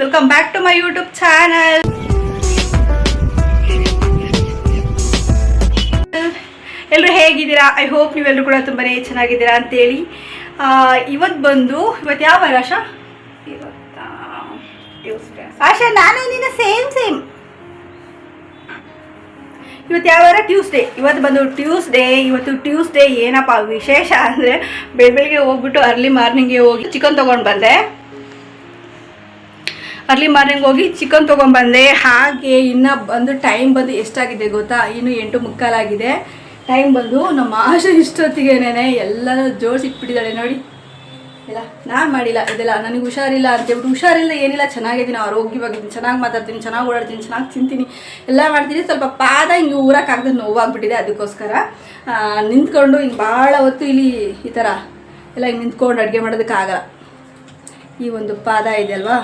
Welcome back to my YouTube channel ಎಲ್ಲರೂ ಹೇಗಿದ್ದೀರಾ? I hope ನೀವೆಲ್ಲರೂ ಕೂಡ ತುಂಬಾ ಚೆನ್ನಾಗಿದ್ದೀರಾ ಅಂತೇಳಿ. ಇವತ್ತು ಬಂದು ಇವತ್ತು ಯಾವ ವಾರ ಆಶಾ, ನಾನು ನಿನ್ನ ಸೇಮ್ ಸೇಮ್ ಇವತ್ತು ಯಾವ ವಾರ? ಟ್ಯೂಸ್ಡೇ ಇವತ್ತು ಬಂದು ಟ್ಯೂಸ್ಡೇ ಇವತ್ತು ಟ್ಯೂಸ್ಡೇ ಏನಪ್ಪ ವಿಶೇಷ ಅಂದರೆ ಬೆಳ ಬೆಳಿಗ್ಗೆ ಹೋಗ್ಬಿಟ್ಟು ಅರ್ಲಿ ಮಾರ್ನಿಂಗ್ಗೆ ಹೋಗಿ ಚಿಕನ್ ತೊಗೊಂಡು ಬಂದೆ. ಅರ್ಲಿ ಮಾರ್ನಿಂಗ್ ಹೋಗಿ ಚಿಕನ್ ತೊಗೊಂಡ್ಬಂದೆ. ಹಾಗೆ ಇನ್ನು ಬಂದು ಟೈಮ್ ಬಂದು ಎಷ್ಟಾಗಿದೆ ಗೊತ್ತಾ? ಇನ್ನು ಎಂಟು ಮುಕ್ಕಾಲಾಗಿದೆ ಟೈಮ್ ಬಂದು ನಮ್ಮ ಆಶೆ ಇಷ್ಟೊತ್ತಿಗೆನೇ ಎಲ್ಲನೂ ಜೋಡಿಸಿಟ್ಬಿಟ್ಟಿದ್ದಾಳೆ ನೋಡಿ. ಇಲ್ಲ, ನಾನು ಮಾಡಿಲ್ಲ ಇದೆಲ್ಲ. ನನಗೆ ಹುಷಾರಿಲ್ಲ ಅಂತೇಳ್ಬಿಟ್ಟು ಹುಷಾರಿಲ್ಲ, ಏನಿಲ್ಲ, ಚೆನ್ನಾಗಿದ್ದೀನಿ ಆರೋಗ್ಯವಾಗಿದ್ದೀನಿ ಚೆನ್ನಾಗಿ ಮಾತಾಡ್ತೀನಿ, ಚೆನ್ನಾಗಿ ಓಡಾಡ್ತೀನಿ, ಚೆನ್ನಾಗಿ ತಿಂತೀನಿ. ಎಲ್ಲ ಮಾಡ್ತೀನಿ ಸ್ವಲ್ಪ ಪಾದ ಹಿಂಗೆ ಊರಕ್ಕಾಗದೆ ನೋವಾಗ್ಬಿಟ್ಟಿದೆ ಅದಕ್ಕೋಸ್ಕರ. ನಿಂತ್ಕೊಂಡು ಹಿಂಗೆ ಭಾಳ ಹೊತ್ತು ಇಲ್ಲಿ ಈ ಥರ ಎಲ್ಲ ಹಿಂಗೆ ನಿಂತ್ಕೊಂಡು ಅಡುಗೆ ಮಾಡೋದಕ್ಕಾಗಲ್ಲ. ಈ ಒಂದು ಪಾದ ಇದೆ ಅಲ್ವಾ?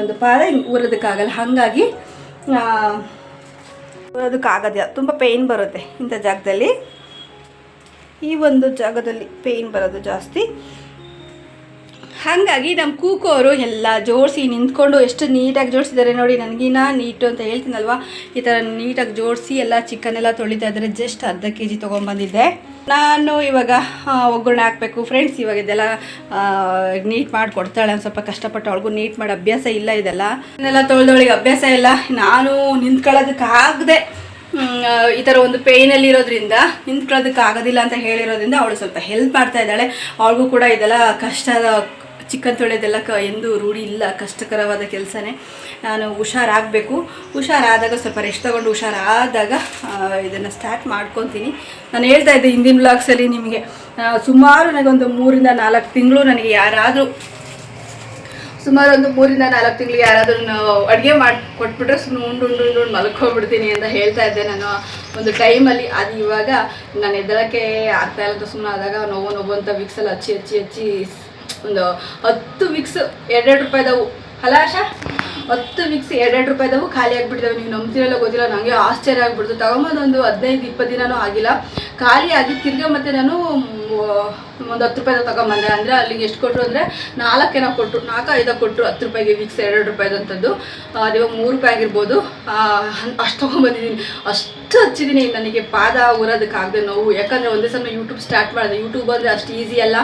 ಒಂದು ಪಾದ ಹಿಂಗೆ ಊರೋದಕ್ಕಾಗಲ್ಲ. ಹಾಗಾಗಿ ಉರೋದಕ್ಕಾಗೋದಿಲ್ಲ ತುಂಬ ಪೇಯ್ನ್ ಬರುತ್ತೆ ಇಂಥ ಜಾಗದಲ್ಲಿ. ಈ ಒಂದು ಜಾಗದಲ್ಲಿ ಪೇಯ್ನ್ ಬರೋದು ಜಾಸ್ತಿ. ಹಾಗಾಗಿ ನಮ್ಮ ಕೂಕೋರು ಎಲ್ಲ ಜೋಡಿಸಿ ನಿಂತ್ಕೊಂಡು ಎಷ್ಟು ನೀಟಾಗಿ ಜೋಡಿಸಿದ್ದಾರೆ ನೋಡಿ ನನಗಿನ್ನ ನೀಟು ಅಂತ ಹೇಳ್ತೀನಲ್ವಾ? ಈ ಥರ ನೀಟಾಗಿ ಜೋಡಿಸಿ ಎಲ್ಲ ಚಿಕನ್ ಎಲ್ಲ ತೊಳಿತಾ ಇದ್ದಾರೆ ಜಸ್ಟ್ ಅರ್ಧ ಕೆ ಜಿ ತೊಗೊಂಬಂದಿದ್ದೆ ನಾನು ಇವಾಗ ಒಗ್ಗರಣೆ ಹಾಕಬೇಕು. ಫ್ರೆಂಡ್ಸ್ ಇವಾಗ ಇದೆಲ್ಲ ನೀಟ್ ಮಾಡಿ ಕೊಡ್ತಾಳೆ ಒಂದು ಸ್ವಲ್ಪ ಕಷ್ಟಪಟ್ಟು ಅವಳಿಗೂ ನೀಟ್ ಮಾಡಿ ಅಭ್ಯಾಸ ಇಲ್ಲ ಇದೆಲ್ಲ. ಇದನ್ನೆಲ್ಲ ತೊಳೆದವಳಿಗೆ ಅಭ್ಯಾಸ ಇಲ್ಲ. ನಾನು ನಿಂತ್ಕೊಳ್ಳೋದಕ್ಕಾಗದೆ ಈ ಥರ ಒಂದು ಪೇಯ್ನಲ್ಲಿ ಇರೋದ್ರಿಂದ, ನಿಂತ್ಕೊಳ್ಳೋದಕ್ಕೆ ಆಗೋದಿಲ್ಲ ಅಂತ ಹೇಳಿರೋದ್ರಿಂದ ಅವಳು ಸ್ವಲ್ಪ ಹೆಲ್ಪ್ ಮಾಡ್ತಾ ಇದ್ದಾಳೆ. ಅವಳಿಗೂ ಕೂಡ ಇದೆಲ್ಲ ಕಷ್ಟದ ಚಿಕನ್ ತೊಳೆಯೋದೆಲ್ಲ ಕ ಎಂದು ರೂಢಿ ಇಲ್ಲ, ಕಷ್ಟಕರವಾದ ಕೆಲಸನೇ. ನಾನು ಹುಷಾರಾಗಬೇಕು. ಹುಷಾರಾದಾಗ ಸ್ವಲ್ಪ ರೆಸ್ಟ್ ತೊಗೊಂಡು ಹುಷಾರಾದಾಗ ಇದನ್ನು ಸ್ಟಾರ್ಟ್ ಮಾಡ್ಕೊತೀನಿ. ನಾನು ಹೇಳ್ತಾ ಇದ್ದೆ ಹಿಂದಿನ ಬ್ಲಾಗ್ಸಲ್ಲಿ ನಿಮಗೆ. ಸುಮಾರು ನನಗೊಂದು ಮೂರಿಂದ ನಾಲ್ಕು ತಿಂಗಳು ನನಗೆ ಯಾರಾದರೂ ಸುಮಾರು ಒಂದು ಮೂರಿಂದ ನಾಲ್ಕು ತಿಂಗಳು ಯಾರಾದರೂ ಅಡುಗೆ ಮಾಡಿ, ಕೊಟ್ಬಿಟ್ರೆ ಸುಮ್ಮನೆ ಉಂಡು ಉಂಡು ಉಂಡು ಮಲ್ಕೊಂಡ್ಬಿಡ್ತೀನಿ ಅಂತ ಹೇಳ್ತಾ ಇದ್ದೆ ನಾನು. ಒಂದು ಟೈಮಲ್ಲಿ ಅದು ಇವಾಗ ನಾನು ಎದ್ದಳಕ್ಕೆ ಆಗ್ತಾ ಇಲ್ಲ ಸುಮ್ಮನೆ ಆದಾಗ ನೋವು ನೋವು ಅಂತ ವಿಕ್ಸಲ್ಲಿ ಹಚ್ಚಿ ಹಚ್ಚಿ ಹಚ್ಚಿ ಒಂದು ಹತ್ತು ಮಿಕ್ಸ್ ಎರಡೆರಡು ರೂಪಾಯಿದವು. ಅಲ್ಲ ಹತ್ತು ಮಿಕ್ಸ್ ಎರಡೆರಡು ರೂಪಾಯಿದವು ಖಾಲಿ ಆಗಿಬಿಟ್ಟಿದ್ದಾವೆ ನೀವು ನಂಬ್ತಿರಲ್ಲ, ಗೊತ್ತಿಲ್ಲ. ನನಗೆ ಆಶ್ಚರ್ಯ ಆಗಿಬಿಡ್ತು. ತಗೊಂಬಂದು ಒಂದು ಹದಿನೈದು, ಇಪ್ಪತ್ತು ದಿನನೂ ಆಗಿಲ್ಲ. ಖಾಲಿ ಆಗಿ ತಿರ್ಗಾ ಮತ್ತೆ ನಾನು ಒಂದು ಹತ್ತು ರೂಪಾಯಿದ ತಗೊಂಬಂದೆ. ಅಂದರೆ ಅಲ್ಲಿಗೆ ಎಷ್ಟು ಕೊಟ್ಟರು ಅಂದರೆ ನಾಲ್ಕೇನೋ ಕೊಟ್ಟರು ನಾಲ್ಕು ಐದು ಕೊಟ್ಟರು ಹತ್ತು ರೂಪಾಯಿಗೆ ವಿಕ್ಸ್ ಎರಡು ರೂಪಾಯಿದಂಥದ್ದು ಅದು ಇವಾಗ ಮೂರು ರೂಪಾಯಿ ಆಗಿರ್ಬೋದು. ಅಷ್ಟು ತೊಗೊಂಬಂದಿದ್ದೀನಿ. ಅಷ್ಟು ಹಚ್ಚಿದ್ದೀನಿ ನನಗೆ ಪಾದ ಉರೋದಕ್ಕಾಗದೆ ನೋವು. ಯಾಕಂದರೆ ಒಂದೇ ಸಲ ಯೂಟ್ಯೂಬ್ ಸ್ಟಾರ್ಟ್ ಮಾಡಿದೆ. ಯೂಟ್ಯೂಬ್ ಅಂದರೆ ಅಷ್ಟು ಈಸಿ ಅಲ್ಲ.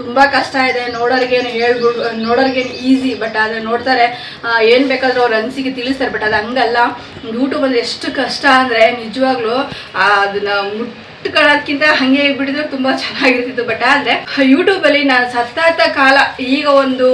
ತುಂಬ ಕಷ್ಟ ಇದೆ. ನೋಡೋರಿಗೇನು ಹೇಳ್ಬಿಡು ನೋಡೋರಿಗೇನು ಈಸಿ ಬಟ್ ಆದರೆ ನೋಡ್ತಾರೆ ಏನು ಬೇಕಾದರೂ ಅವ್ರ ಅನಿಸಿಕೆ ತಿಳಿಸ್ತಾರೆ ಬಟ್ ಅದು ಹಂಗಲ್ಲ. ಯೂಟ್ಯೂಬ್ ಅಂದರೆ ಎಷ್ಟು ಕಷ್ಟ ಅಂದರೆ ನಿಜವಾಗ್ಲೂ ಅದನ್ನು ಮುಟ್ ಇಟ್ಕೊಳ್ಳೋದಕ್ಕಿಂತ ಹಂಗೆ ಬಿಡಿದ್ರೆ ತುಂಬಾ ಚೆನ್ನಾಗಿರ್ತಿತ್ತು. ಬಟ್ ಆದ್ರೆ ಯೂಟ್ಯೂಬ್ ಅಲ್ಲಿ ನಾನು ಸತತ ಕಾಲ, ಈಗ ಒಂದು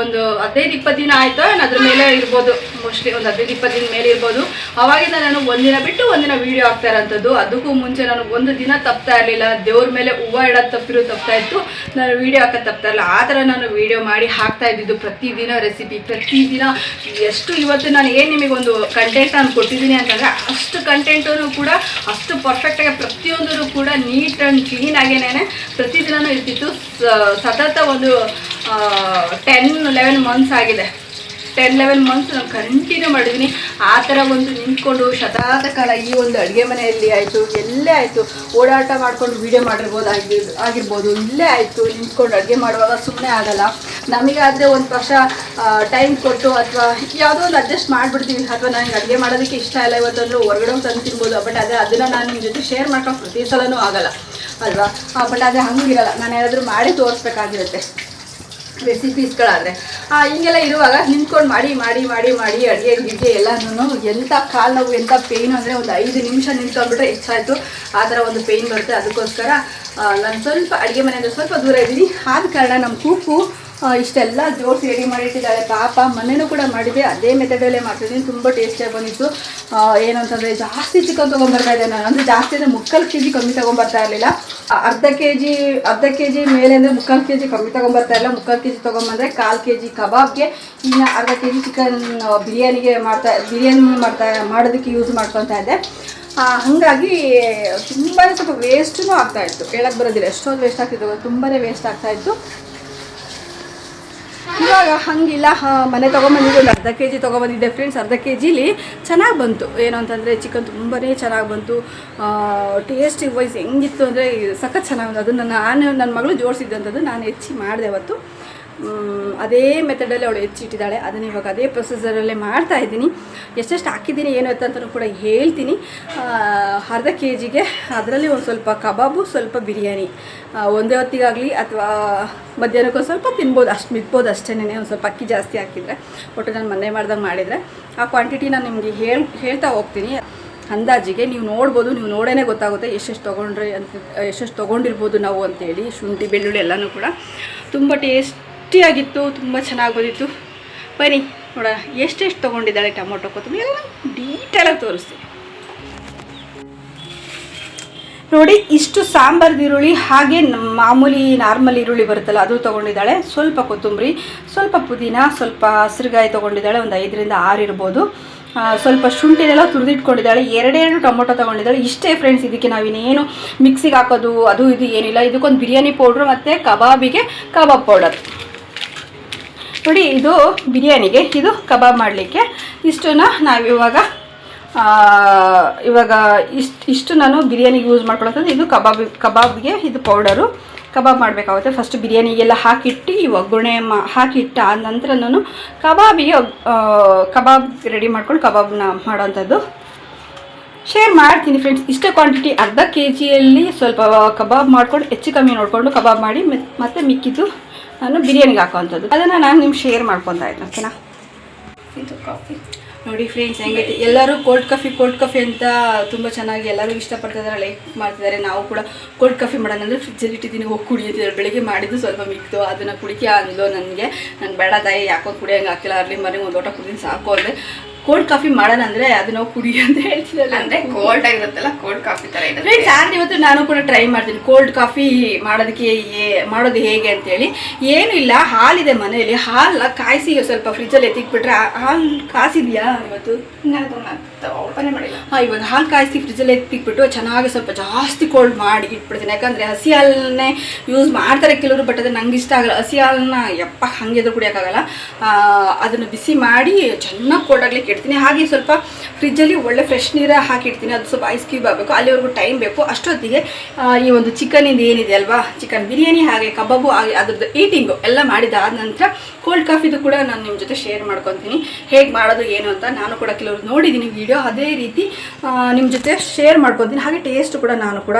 ಒಂದು ಹದಿನೈದು, ಇಪ್ಪತ್ತು ದಿನ ಆಯಿತು ಅದ್ರ ಮೇಲೆ ಇರ್ಬೋದು. ಮೋಸ್ಟ್ಲಿ ಒಂದು ಹದಿನೈದು, ಇಪ್ಪತ್ತು ದಿನ ಮೇಲೆ ಇರ್ಬೋದು. ಅವಾಗಿಂದ ನಾನು ಒಂದಿನ ಬಿಟ್ಟು ಒಂದಿನ ವಿಡಿಯೋ ಹಾಕ್ತಾ ಇರೋಂಥದ್ದು. ಅದಕ್ಕೂ ಮುಂಚೆ ನಾನು ಒಂದು ದಿನ ತಪ್ತಾ ಇರಲಿಲ್ಲ. ದೇವ್ರ ಮೇಲೆ ಹೂವು ಇಡೋದು ತಪ್ಪಿರೋ ತಪ್ತಾ ಇತ್ತು. ನಾನು ವೀಡಿಯೋ ಹಾಕೋದು ತಪ್ತಾ ಇರಲಿಲ್ಲ. ಆ ಥರ ನಾನು ವೀಡಿಯೋ ಮಾಡಿ ಹಾಕ್ತಾ ಇದ್ದಿದ್ದು ಪ್ರತಿದಿನ ರೆಸಿಪಿ ಪ್ರತಿದಿನ ಎಷ್ಟು ಇವತ್ತು ನಾನು ಏನು ಒಂದು ಕಂಟೆಂಟ್ ನಾನು ಕೊಟ್ಟಿದ್ದೀನಿ ಅಂತಂದರೆ, ಅಷ್ಟು ಕಂಟೆಂಟು ಕೂಡ ಅಷ್ಟು ಪರ್ಫೆಕ್ಟಾಗಿ ಪ್ರತಿಯೊಂದು ಕೂಡ ನೀಟ್ ಆ್ಯಂಡ್ ಕ್ಲೀನ್ ಆಗೇನೆ ಪ್ರತಿದಿನವೂ ಇರ್ತಿತ್ತು. ಸತತ ಒಂದು ಟೆನ್ ಲೆವೆನ್ ಮಂತ್ಸ್ ಆಗಿದೆ. ಟೆನ್ ಲೆವೆನ್ ಮಂತ್ಸ್ ನಾನು ಕಂಟಿನ್ಯೂ ಮಾಡಿದ್ದೀನಿ ಆ ಥರ ಒಂದು ನಿಂತ್ಕೊಂಡು ಶತಾತಕಾಲ ಈ ಒಂದು ಅಡುಗೆ ಮನೆಯಲ್ಲಿ ಆಯಿತು, ಎಲ್ಲೇ ಆಯಿತು, ಓಡಾಟ ಮಾಡ್ಕೊಂಡು ವೀಡಿಯೋ ಮಾಡಿರ್ಬೋದು, ಆಗಿ, ಆಗಿರ್ಬೋದು, ಇಲ್ಲೇ ಆಯಿತು ನಿಂತ್ಕೊಂಡು ಅಡುಗೆ ಮಾಡುವಾಗ ಸುಮ್ಮನೆ ಆಗಲ್ಲ. ನಮಗಾದರೆ ಒಂದು ವರ್ಷ ಟೈಮ್ ಕೊಟ್ಟು ಅಥವಾ ಯಾವುದೋ ಒಂದು ಅಡ್ಜಸ್ಟ್ ಮಾಡಿಬಿಡ್ತೀವಿ. ಅಥವಾ ನನಗೆ ಅಡುಗೆ ಮಾಡೋದಕ್ಕೆ ಇಷ್ಟ ಇಲ್ಲ, ಇವತ್ತಂದ್ರೆ ಹೊರಗಡೆ ತಂದು ತಿನ್ಬೋದು ಬಟ್ ಆದರೆ ಅದನ್ನು ನಾನು ನಿಮ್ಮ ಜೊತೆ ಶೇರ್ ಮಾಡ್ಕೊಂಡು ಪ್ರತಿ ಸಲನೂ ಆಗಲ್ಲ. ಅಲ್ವಾ? ಬಟ್ ಆದರೆ ಹಂಗಿರಲ್ಲ. ನಾನು ಯಾರಾದರೂ ಮಾಡಿ ತೋರಿಸ್ಬೇಕಾಗಿರುತ್ತೆ. ರೆಸಿಪೀಸ್ಗಳಾದರೆ ಹಿಂಗೆಲ್ಲ ಇರುವಾಗ ನಿಂತ್ಕೊಂಡು ಮಾಡಿ ಮಾಡಿ ಮಾಡಿ ಮಾಡಿ ಅಡುಗೆ, ಗಿಡ್ಗೆ ಎಲ್ಲನೂ ಎಂಥ ಕಾಲು ನೋವು ಎಂಥ ಪೇಯ್ನು ಅಂದರೆ ಒಂದು ಐದು ನಿಮಿಷ ನಿಂತ್ಕೊಂಡ್ಬಿಟ್ರೆ ಹೆಚ್ಚಾಯಿತು. ಆ ಥರ ಒಂದು ಪೇಯ್ನ್ ಬರುತ್ತೆ. ಅದಕ್ಕೋಸ್ಕರ ನಾನು ಸ್ವಲ್ಪ ಅಡುಗೆ ಮನೆಯಿಂದ ಸ್ವಲ್ಪ ದೂರ ಇದ್ದೀನಿ. ಆದ ಕಾರಣ ನಮ್ಮ ಕೂಪು ಇಷ್ಟೆಲ್ಲ ಜೋಡಿಸಿ ರೆಡಿ ಮಾಡಿಟ್ಟಿದ್ದಾಳೆ. ಪಾಪ ಮನೆಯೂ ಕೂಡ ಮಾಡಿದೆ ಅದೇ ಮೆಥಡಲ್ಲೇ ಮಾಡ್ತಿದ್ದೀನಿ ತುಂಬ ಟೇಸ್ಟಿಯಾಗಿ ಬಂದಿತ್ತು. ಏನು ಅಂತಂದರೆ, ಜಾಸ್ತಿ ಚಿಕನ್ ತೊಗೊಂಬರ್ತಾ ಇದ್ದೆ ನಾನು. ಅಂದರೆ ಜಾಸ್ತಿ ಅಂದರೆ ಮುಕ್ಕಾಲು ಕೆ ಜಿ ಕಮ್ಮಿ ತೊಗೊಂಬರ್ತಾ ಇರಲಿಲ್ಲ. ಅರ್ಧ ಕೆ ಜಿ ಅರ್ಧ ಕೆ ಜಿ ಮೇಲೆ ಅಂದರೆ ಮುಕ್ಕಾಲು ಕೆ ಜಿ ಕಮ್ಮಿ ತೊಗೊಂಬರ್ತಾ ಇಲ್ಲ ಮುಕ್ಕಾಲು ಕೆ ಜಿ ತೊಗೊಂಬಂದರೆ ಕಾಲು ಕೆ ಜಿ ಕಬಾಬ್ಗೆ, ಇನ್ನು ಅರ್ಧ ಕೆ ಜಿ ಚಿಕನ್ ಬಿರಿಯಾನಿಗೆ ಮಾಡ್ತಾ, ಬಿರಿಯಾನಿ ಮಾಡ್ತಾ, ಮಾಡೋದಕ್ಕೆ ಯೂಸ್ ಮಾಡ್ಕೊತಾ ಇದ್ದೆ. ಹಾಗಾಗಿ ತುಂಬಾ ಸ್ವಲ್ಪ ವೇಸ್ಟೂ ಆಗ್ತಾಯಿತ್ತು ಹೇಳಕ್ಕೆ ಬರೋದಿಲ್ಲ. ಎಷ್ಟೊಂದು ವೇಸ್ಟ್ ಆಗ್ತಿತ್ತು ತುಂಬಾ ವೇಸ್ಟ್ ಆಗ್ತಾ ಇತ್ತು. ಇವಾಗ ಹಂಗಿಲ್ಲ. ಮನೆ ತೊಗೊಂಬಂದಿದ್ದು ಅರ್ಧ ಕೆ ಜಿ ತೊಗೊಂಬಂದಿದ್ದೆ ಫ್ರೆಂಡ್ಸ್ ಅರ್ಧ ಕೆ ಜಿಲಿ ಚೆನ್ನಾಗಿ ಬಂತು. ಏನು ಅಂತಂದರೆ ಚಿಕನ್ ತುಂಬಾ ಚೆನ್ನಾಗಿ ಬಂತು. ಟೇಸ್ಟಿ ವೈಸ್ ಹೆಂಗಿತ್ತು ಅಂದರೆ ಸಖತ್ ಚೆನ್ನಾಗಿ ಬಂತು. ಅದನ್ನು ನಾನು ನನ್ನ ಮಗಳು ಜೋಡಿಸಿದ್ದಂಥದ್ದು ನಾನು ಹೆಚ್ಚಿ ಮಾಡಿದೆ ಅವತ್ತು. ಅದೇ ಮೆಥಡಲ್ಲಿ ಅವಳು ಹೆಚ್ಚಿಟ್ಟಿದ್ದಾಳೆ. ಅದನ್ನು ಇವಾಗ ಅದೇ ಪ್ರೊಸೆಸರಲ್ಲೇ ಮಾಡ್ತಾ ಇದ್ದೀನಿ. ಎಷ್ಟೆಷ್ಟು ಹಾಕಿದ್ದೀನಿ, ಏನು ಅಂತಲೂ ಕೂಡ ಹೇಳ್ತೀನಿ. ಅರ್ಧ ಕೆ ಜಿಗೆ ಅದರಲ್ಲಿ ಒಂದು ಸ್ವಲ್ಪ ಕಬಾಬು, ಸ್ವಲ್ಪ ಬಿರಿಯಾನಿ. ಒಂದೇ ಹೊತ್ತಿಗಾಗಲಿ ಅಥವಾ ಮಧ್ಯಾಹ್ನಕ್ಕೂ ಸ್ವಲ್ಪ ತಿನ್ಬೋದು, ಅಷ್ಟು ಮಿಕ್ಬೋದು ಅಷ್ಟೇ ಒಂದು ಸ್ವಲ್ಪ ಅಕ್ಕಿ ಜಾಸ್ತಿ ಹಾಕಿದರೆ. ಒಟ್ಟು ನಾನು ಮನೆ ಮಾಡ್ದಂಗೆ ಮಾಡಿದರೆ. ಆ ಕ್ವಾಂಟಿಟಿ ನಾನು ನಿಮಗೆ ಹೇಳಿ, ಹೇಳ್ತಾ ಹೋಗ್ತೀನಿ. ಅಂದಾಜಿಗೆ ನೀವು ನೋಡ್ಬೋದು, ನೀವು ನೋಡೇ ಗೊತ್ತಾಗುತ್ತೆ ಎಷ್ಟೆಷ್ಟು ತೊಗೊಂಡ್ರೆ ಅಂತ, ಎಷ್ಟೆಷ್ಟು ತೊಗೊಂಡಿರ್ಬೋದು ನಾವು ಅಂತೇಳಿ. ಶುಂಠಿ, ಬೆಳ್ಳುಳ್ಳಿ ಎಲ್ಲನೂ ಕೂಡ. ತುಂಬ ಟೇಸ್ಟಿಯಾಗಿತ್ತು ತುಂಬ ಚೆನ್ನಾಗಿ ಬಂದಿತ್ತು ಬನ್ನಿ ನೋಡೋಣ, ಎಷ್ಟೆಷ್ಟು ತೊಗೊಂಡಿದ್ದಾಳೆ ಟೊಮೊಟೊ ಕೊತ್ತಂಬರಿ? ಎಲ್ಲ ಡೀಟೇಲಾಗಿ ತೋರಿಸ್ತೀನಿ. ನೋಡಿ, ಇಷ್ಟು ಸಾಂಬಾರ್ದು ಈರುಳ್ಳಿ, ಹಾಗೆ ಮಾಮೂಲಿ ನಾರ್ಮಲ್ ಈರುಳ್ಳಿ ಬರುತ್ತಲ್ಲ, ಅದು ತೊಗೊಂಡಿದ್ದಾಳೆ. ಸ್ವಲ್ಪ ಕೊತ್ತಂಬರಿ, ಸ್ವಲ್ಪ ಪುದೀನ, ಸ್ವಲ್ಪ ಹಸಿರುಗಾಯಿ ತೊಗೊಂಡಿದ್ದಾಳೆ, ಒಂದು ಐದರಿಂದ ಆರು ಇರ್ಬೋದು. ಸ್ವಲ್ಪ ಶುಂಠಿನೆಲ್ಲ ತುರಿದಿಟ್ಕೊಂಡಿದ್ದಾಳೆ, ಎರಡೆರಡು ಟೊಮೊಟೊ ತೊಗೊಂಡಿದ್ದಾಳೆ. ಇಷ್ಟೇ ಫ್ರೆಂಡ್ಸ್ ಇದಕ್ಕೆ ನಾವಿನ್ನೇನು ಮಿಕ್ಸಿಗೆ ಹಾಕೋದು, ಅದು ಇದು ಏನಿಲ್ಲ. ಇದಕ್ಕೊಂದು ಬಿರಿಯಾನಿ ಪೌಡ್ರು ಮತ್ತು ಕಬಾಬಿಗೆ ಕಬಾಬ್ ಪೌಡರ್ ನೋಡಿ ಇದು ಬಿರಿಯಾನಿಗೆ. ಇದು ಕಬಾಬ್ ಮಾಡಲಿಕ್ಕೆ. ಇಷ್ಟನ್ನ ನಾವಿವಾಗ ಇವಾಗ ಇಷ್ಟು ಇಷ್ಟು ನಾನು ಬಿರಿಯಾನಿಗೆ ಯೂಸ್ ಮಾಡ್ಕೊಳತ್ತಂದ್ರೆ ಇದು ಕಬಾಬ್, ಕಬಾಬ್ಗೆ ಇದು ಪೌಡರು ಕಬಾಬ್ ಮಾಡಬೇಕಾಗುತ್ತೆ. ಫಸ್ಟ್ ಬಿರಿಯಾನಿಗೆಲ್ಲ ಹಾಕಿಟ್ಟು, ಈ ಒಗ್ಗರಣೆ ಮಾ, ಹಾಕಿಟ್ಟ ಆ ನಂತರ ನಾನು ಕಬಾಬಿಗೆ ಕಬಾಬ್ ರೆಡಿ ಮಾಡ್ಕೊಂಡು ಕಬಾಬ್ನ ಮಾಡೋವಂಥದ್ದು ಶೇರ್ ಮಾಡ್ತೀನಿ ಫ್ರೆಂಡ್ಸ್ ಇಷ್ಟೇ ಕ್ವಾಂಟಿಟಿ ಅರ್ಧ ಕೆ ಜಿಯಲ್ಲಿ ಸ್ವಲ್ಪ ಕಬಾಬ್ ಮಾಡ್ಕೊಂಡು, ಹೆಚ್ಚು ಕಮ್ಮಿ ನೋಡಿಕೊಂಡು ಕಬಾಬ್ ಮಾಡಿ ಮತ್- ಮತ್ತೆ ಮಿಕ್ಕಿದ್ದು ನಾನು ಬಿರಿಯಾನಿಗೆ ಹಾಕುವಂಥದ್ದು. ಅದನ್ನು ನಾನು ನಿಮ್ಗೆ ಶೇರ್ ಮಾಡ್ಕೊತಾ ಇದ್ದೀನಿ ಓಕೆನಾ ಇದು ಕಾಫಿ ನೋಡಿ ಫ್ರೆಂಡ್ಸ್ ಹೆಂಗೈತೆ? ಎಲ್ಲರೂ ಕೋಲ್ಡ್ ಕಾಫಿ ಕೋಲ್ಡ್ ಕಾಫಿ ಅಂತ ತುಂಬ ಚೆನ್ನಾಗಿ ಎಲ್ಲರೂ ಇಷ್ಟಪಡ್ತಿದ್ದಾರೆ ಲೈಕ್ ಮಾಡ್ತಿದ್ದಾರೆ ನಾವು ಕೂಡ ಕೋಲ್ಡ್ ಕಾಫಿ ಮಾಡೋಣ ಅಂದರೆ ಫ್ರಿಜ್ಜಲ್ಲಿ ಇಟ್ಟಿದ್ದೀನಿ ಹೋಗಿ ಕುಡಿಯುತ್ತಿದ್ದಾರೆ ಬೆಳಿಗ್ಗೆ ಮಾಡಿದ್ದು ಸ್ವಲ್ಪ ಮಿಕ್ತು ಅದನ್ನು ಕುಡಿಕೆ ಅಂದ್ಲು ನನಗೆ. ನಾನು ಬೇಡ ತಾಯಿ ಯಾಕೋ ಕುಡಿಯೋಂಗೆ ಹಾಕಿಲ್ಲ. ಅರ್ಲಿ ಮನೆಗೆ ಒಂದು ಲೋಟ ಕುಡಿದು ಸಾಕು ಅಂದರೆ ಕೋಲ್ಡ್ ಕಾಫಿ ಮಾಡೋಣ ಅಂದ್ರೆ ಅದು ನಾವು ಕುಡಿ ಅಂತ ಹೇಳ್ತಿದ್ದಾರೆ. ಅಂದ್ರೆ ಕೋಲ್ಡ್ ಆಗಿರುತ್ತಲ್ಲ ಕೋಲ್ಡ್ ಕಾಫಿ ತರ ಇದೆ ಫ್ರೆಂಡ್ಸ್ ಆದ್ರೆ ಇವತ್ತು ನಾನು ಕೂಡ ಟ್ರೈ ಮಾಡ್ತೀನಿ. ಕೋಲ್ಡ್ ಕಾಫಿ ಮಾಡೋದಕ್ಕೆ ಮಾಡೋದು ಹೇಗೆ ಅಂತ ಹೇಳಿ ಏನು ಇಲ್ಲ ಹಾಲಿದೆ ಮನೆಯಲ್ಲಿ. ಹಾಲನ್ನ ಕಾಯಿಸಿ ಸ್ವಲ್ಪ ಫ್ರಿಜ್ಜಲ್ಲಿ ಎತ್ತಿಕ್ಬಿಟ್ರೆ ಹಾಲು ಕಾಸಿದ್ಯಾ ಇವತ್ತು? ಓಪನ್ ಮಾಡಿಲ್ಲ. ಹಾಂ ಇವಾಗ ಹಾಲು ಕಾಯಿಸಿ ಫ್ರಿಜ್ಜಲ್ಲಿ ಎತ್ತಿಕ್ಬಿಟ್ಟು ಚೆನ್ನಾಗಿ ಸ್ವಲ್ಪ ಜಾಸ್ತಿ ಕೋಲ್ಡ್ ಮಾಡಿ ಇಟ್ಬಿಡ್ತೀನಿ. ಯಾಕಂದರೆ ಹಸಿ ಹಾಲನ್ನೇ ಯೂಸ್ ಮಾಡ್ತಾರೆ ಕೆಲವರು ಬಟ್ ಅದು ನಂಗೆ ಇಷ್ಟ ಆಗಲ್ಲ. ಹಸಿ ಹಾಲನ್ನ ಯಪ್ಪ ಹಾಗೆ ಎದುರು ಕುಡಿಯೋಕ್ಕಾಗಲ್ಲ ಅದನ್ನು ಬಿಸಿ ಮಾಡಿ ಚೆನ್ನಾಗಿ ಕೋಲ್ಡ್ ಆಗ್ಲಿಕ್ಕೆ ಇಡ್ತೀನಿ ಹಾಗೆ ಸ್ವಲ್ಪ ಫ್ರಿಜ್ಜಲ್ಲಿ ಒಳ್ಳೆ ಫ್ರೆಶ್ ನೀರು ಹಾಕಿಡ್ತೀನಿ. ಅದು ಸ್ವಲ್ಪ ಐಸ್ ಕ್ಯೂಬ್ ಆಗಬೇಕು. ಅಲ್ಲಿವರೆಗೂ ಟೈಮ್ ಬೇಕು. ಅಷ್ಟೊತ್ತಿಗೆ ಈ ಒಂದು ಚಿಕನಿಂದ ಏನಿದೆ ಅಲ್ವಾ? ಚಿಕನ್ ಬಿರಿಯಾನಿ ಹಾಗೆ, ಕಬಾಬು ಹಾಗೆ, ಅದ್ರದ್ದು ಈಟಿಂಗು ಎಲ್ಲ ಮಾಡಿದಾದ ನಂತರ ಕೋಲ್ಡ್ ಕಾಫಿದು ಕೂಡ ನಾನು ನಿಮ್ಮ ಜೊತೆ ಶೇರ್ ಮಾಡ್ಕೊತೀನಿ. ಹೇಗೆ ಮಾಡೋದು, ಏನು ಅಂತ ನಾನು ಕೂಡ ಕೆಲವರು ನೋಡಿದ್ದೀನಿ ವಿಡಿಯೋ ಅದೇ ರೀತಿ ನಿಮ್ಮ ಜೊತೆ ಶೇರ್ ಮಾಡ್ಕೊತೀನಿ. ಹಾಗೆ ಟೇಸ್ಟ್ ಕೂಡ ನಾನು ಕೂಡ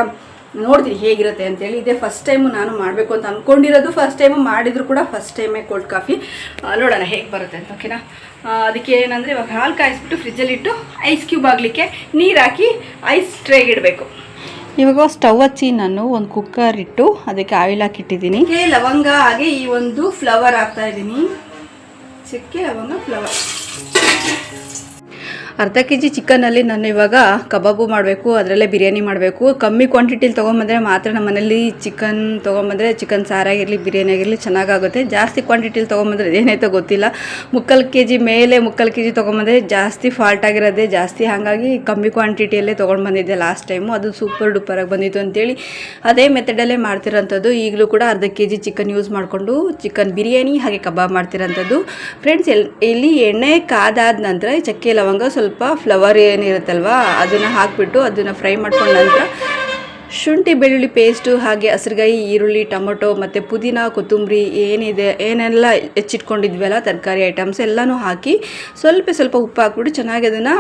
ನೋಡ್ತೀನಿ ಹೇಗಿರುತ್ತೆ ಅಂತೇಳಿ. ಇದೇ ಫಸ್ಟ್ ಟೈಮು ನಾನು ಮಾಡಬೇಕು ಅಂತ ಅಂದ್ಕೊಂಡಿರೋದು ಫಸ್ಟ್ ಟೈಮು ಮಾಡಿದರೂ ಕೂಡ ಫಸ್ಟ್ ಟೈಮೇ ಕೋಲ್ಡ್ ಕಾಫಿ ನೋಡೋಣ ಹೇಗೆ ಬರುತ್ತೆ ಅಂತ ಓಕೆನಾ ಅದಕ್ಕೆ ಏನಂದರೆ ಇವಾಗ ಹಾಲು ಕಾಯಿಸ್ಬಿಟ್ಟು ಫ್ರಿಜ್ಜಲ್ಲಿಟ್ಟು ಐಸ್ ಕ್ಯೂಬ್ ಆಗಲಿಕ್ಕೆ ನೀರು ಹಾಕಿ ಐಸ್ ಟ್ರೇಗೆ ಇಡಬೇಕು. ಇವಾಗ ಸ್ಟವ್ ಹಚ್ಚಿ ನಾನು ಒಂದು ಕುಕ್ಕರ್ ಇಟ್ಟು ಅದಕ್ಕೆ ಆಯಿಲ್ ಹಾಕಿಟ್ಟಿದ್ದೀನಿ. ಲವಂಗ ಹಾಗೆ ಈ ಒಂದು ಫ್ಲವರ್ ಹಾಕ್ತಾ ಇದ್ದೀನಿ. ಚಿಕ್ಕೆ ಲವಂಗ ಫ್ಲವರ್ ಅರ್ಧ ಕೆ ಜಿ ಚಿಕನಲ್ಲಿ ನಾನು ಇವಾಗ ಕಬಾಬು ಮಾಡಬೇಕು, ಅದರಲ್ಲೇ ಬಿರಿಯಾನಿ ಮಾಡಬೇಕು. ಕಮ್ಮಿ ಕ್ವಾಂಟಿಟಿಲಿ ತೊಗೊಂಬಂದರೆ ಮಾತ್ರ ನಮ್ಮ ಮನೇಲಿ ಚಿಕನ್ ತೊಗೊಂಬಂದರೆ ಚಿಕನ್ ಸಾರಾಗಿರಲಿ ಬಿರಿಯಾನಿ ಆಗಿರಲಿ ಚೆನ್ನಾಗಾಗುತ್ತೆ. ಜಾಸ್ತಿ ಕ್ವಾಂಟಿಟಿಲಿ ತೊಗೊಂಬಂದರೆ ಏನಾಯ್ತೋ ಗೊತ್ತಿಲ್ಲ. ಮುಕ್ಕಾಲು ಕೆ ಜಿ ಮೇಲೆ ಮುಕ್ಕಾಲು ಕೆ ಜಿ ತೊಗೊಂಬಂದರೆ ಜಾಸ್ತಿ ಫಾಲ್ಟ್ ಆಗಿರೋದೇ, ಜಾಸ್ತಿ ಹಾಗಾಗಿ ಕಮ್ಮಿ ಕ್ವಾಂಟಿಟಿಯಲ್ಲೇ ತೊಗೊಂಡು ಬಂದಿದ್ದೆ ಲಾಸ್ಟ್ ಟೈಮು ಅದು ಸೂಪರ್ ಡೂಪರಾಗಿ ಬಂದಿತ್ತು ಅಂತೇಳಿ ಅದೇ ಮೆಥಡಲ್ಲೇ ಮಾಡ್ತಿರೋಂಥದ್ದು. ಈಗಲೂ ಕೂಡ ಅರ್ಧ ಕೆ ಜಿ ಚಿಕನ್ ಯೂಸ್ ಮಾಡಿಕೊಂಡು ಚಿಕನ್ ಬಿರಿಯಾನಿ ಹಾಗೆ ಕಬಾಬ್ ಮಾಡ್ತಿರೋಂಥದ್ದು. ಫ್ರೆಂಡ್ಸ್ ಇಲ್ಲಿ ಎಣ್ಣೆ ಕಾದಾದ ನಂತರ ಚಕ್ಕೆ ಲವಂಗ ಸ್ವಲ್ಪ ಫ್ಲವರ್ ಏನಿರುತ್ತಲ್ವಾ ಅದನ್ನು ಹಾಕಿಬಿಟ್ಟು ಅದನ್ನು ಫ್ರೈ ಮಾಡ್ಕೊಂಡ ನಂತರ ಶುಂಠಿ, ಬೆಳ್ಳುಳ್ಳಿ ಪೇಸ್ಟು ಹಾಗೆ ಹಸಿರುಗಾಯಿ, ಈರುಳ್ಳಿ, ಟೊಮೊಟೊ ಮತ್ತು ಪುದೀನ, ಕೊತ್ತಂಬರಿ ಏನಿದೆ, ಏನೆಲ್ಲ ಹೆಚ್ಚಿಟ್ಕೊಂಡಿದ್ವಲ್ಲ, ತರಕಾರಿ ಐಟಮ್ಸ್ ಎಲ್ಲನೂ ಹಾಕಿ ಸ್ವಲ್ಪ ಸ್ವಲ್ಪ ಉಪ್ಪು ಹಾಕ್ಬಿಟ್ಟು ಚೆನ್ನಾಗಿ ಅದನ್ನು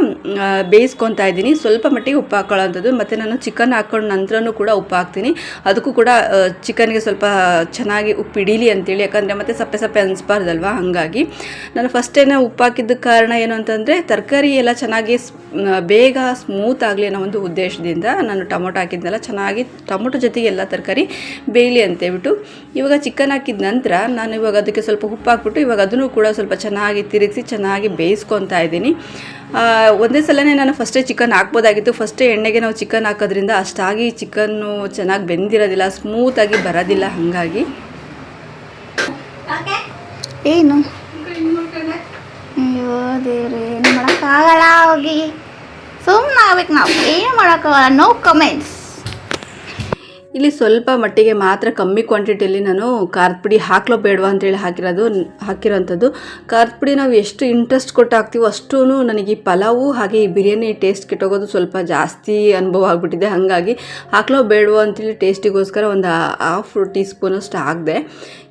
ಬೇಯಿಸ್ಕೊತಾ ಇದ್ದೀನಿ. ಸ್ವಲ್ಪ ಮಟ್ಟಿಗೆ ಉಪ್ಪು ಹಾಕೊಳ್ಳೋಂಥದ್ದು. ಮತ್ತು ನಾನು ಚಿಕನ್ ಹಾಕ್ಕೊಂಡು ನಂತರನೂ ಕೂಡ ಉಪ್ಪು ಹಾಕ್ತೀನಿ. ಅದಕ್ಕೂ ಕೂಡ ಚಿಕನ್ಗೆ ಸ್ವಲ್ಪ ಚೆನ್ನಾಗಿ ಉಪ್ಪು ಹಿಡೀಲಿ ಅಂತೇಳಿ. ಯಾಕಂದರೆ ಮತ್ತೆ ಸಪ್ಪೆ ಸಪ್ಪೆ ಅನಿಸ್ಬಾರ್ದಲ್ವ? ಹಾಗಾಗಿ ನಾನು ಫಸ್ಟೇನೆ ಉಪ್ಪು ಹಾಕಿದ್ದ ಕಾರಣ ಏನು ಅಂತಂದರೆ, ತರಕಾರಿ ಎಲ್ಲ ಚೆನ್ನಾಗಿ ಬೇಗ ಸ್ಮೂತ್ ಆಗಲಿ ಅನ್ನೋ ಒಂದು ಉದ್ದೇಶದಿಂದ ನಾನು ಟೊಮೊಟೊ ಹಾಕಿದ್ನೆಲ್ಲ ಚೆನ್ನಾಗಿ ಟೊಮೊಟೊ ಜೊತೆಗೆ ಎಲ್ಲ ತರಕಾರಿ ಬೇಯಲಿ ಅಂತೇಳ್ಬಿಟ್ಟು ಇವಾಗ ಚಿಕನ್ ಹಾಕಿದ ನಂತರ ನಾನು ಇವಾಗ ಅದಕ್ಕೆ ಸ್ವಲ್ಪ ಉಪ್ಪು ಹಾಕ್ಬಿಟ್ಟು ಇವಾಗ ಅದನ್ನು ಕೂಡ ಸ್ವಲ್ಪ ಚೆನ್ನಾಗಿ ತಿರುಗಿಸಿ ಚೆನ್ನಾಗಿ ಬೇಯಿಸ್ಕೊತಾ ಇದ್ದೀನಿ. ಆ, ಒಂದೇ ಸಲನೇ ನಾನು ಫಸ್ಟೇ ಚಿಕನ್ ಹಾಕ್ಬೋದಾಗಿತ್ತು. ಫಸ್ಟೇ ಎಣ್ಣೆಗೆ ನಾವು ಚಿಕನ್ ಹಾಕೋದ್ರಿಂದ ಅಷ್ಟಾಗಿ ಚಿಕನ್ನು ಚೆನ್ನಾಗಿ ಬೆಂದಿರೋದಿಲ್ಲ ಸ್ಮೂತಾಗಿ ಬರೋದಿಲ್ಲ ಹಾಗಾಗಿ. ಏನು? ಅಯ್ಯೋ ದೇವ್ರೆ ಏನು ಮಾಡೋಕ್ಕಾಗಲ್ಲ ಹೋಗಿ. ಸುಮ್ಮನೆ ಆಗ್ಬೇಕು ನಾವು. ಏನು ಮಾಡೋಕ್ಕಾಗಲ್ಲ? ನೋ ಕಮೆಂಟ್ಸ್ ಇಲ್ಲಿ ಸ್ವಲ್ಪ ಮಟ್ಟಿಗೆ ಮಾತ್ರ ಕಮ್ಮಿ ಕ್ವಾಂಟಿಟಿಯಲ್ಲಿ ನಾನು ಖಾರದ ಪುಡಿ ಹಾಕ್ಲೋ ಬೇಡವಾ ಅಂತೇಳಿ ಹಾಕಿರೋದು, ಹಾಕಿರೋಂಥದ್ದು. ಖಾರದ ಪುಡಿ ನಾವು ಎಷ್ಟು ಇಂಟ್ರೆಸ್ಟ್ ಕೊಟ್ಟು ಹಾಕ್ತೀವೋ ಅಷ್ಟೂ ನನಗೆ ಈ ಪಲಾವು ಹಾಗೆ ಈ ಬಿರಿಯಾನಿ ಟೇಸ್ಟ್ ಕೆಟ್ಟೋಗೋದು ಸ್ವಲ್ಪ ಜಾಸ್ತಿ ಅನುಭವ ಆಗಿಬಿಟ್ಟಿದೆ. ಹಾಗಾಗಿ ಹಾಕ್ಲೋ ಬೇಡವೋ ಅಂತೇಳಿ ಟೇಸ್ಟಿಗೋಸ್ಕರ ಒಂದು ಹಾಫ್ ಟೀ ಸ್ಪೂನಷ್ಟು ಹಾಕಿದೆ.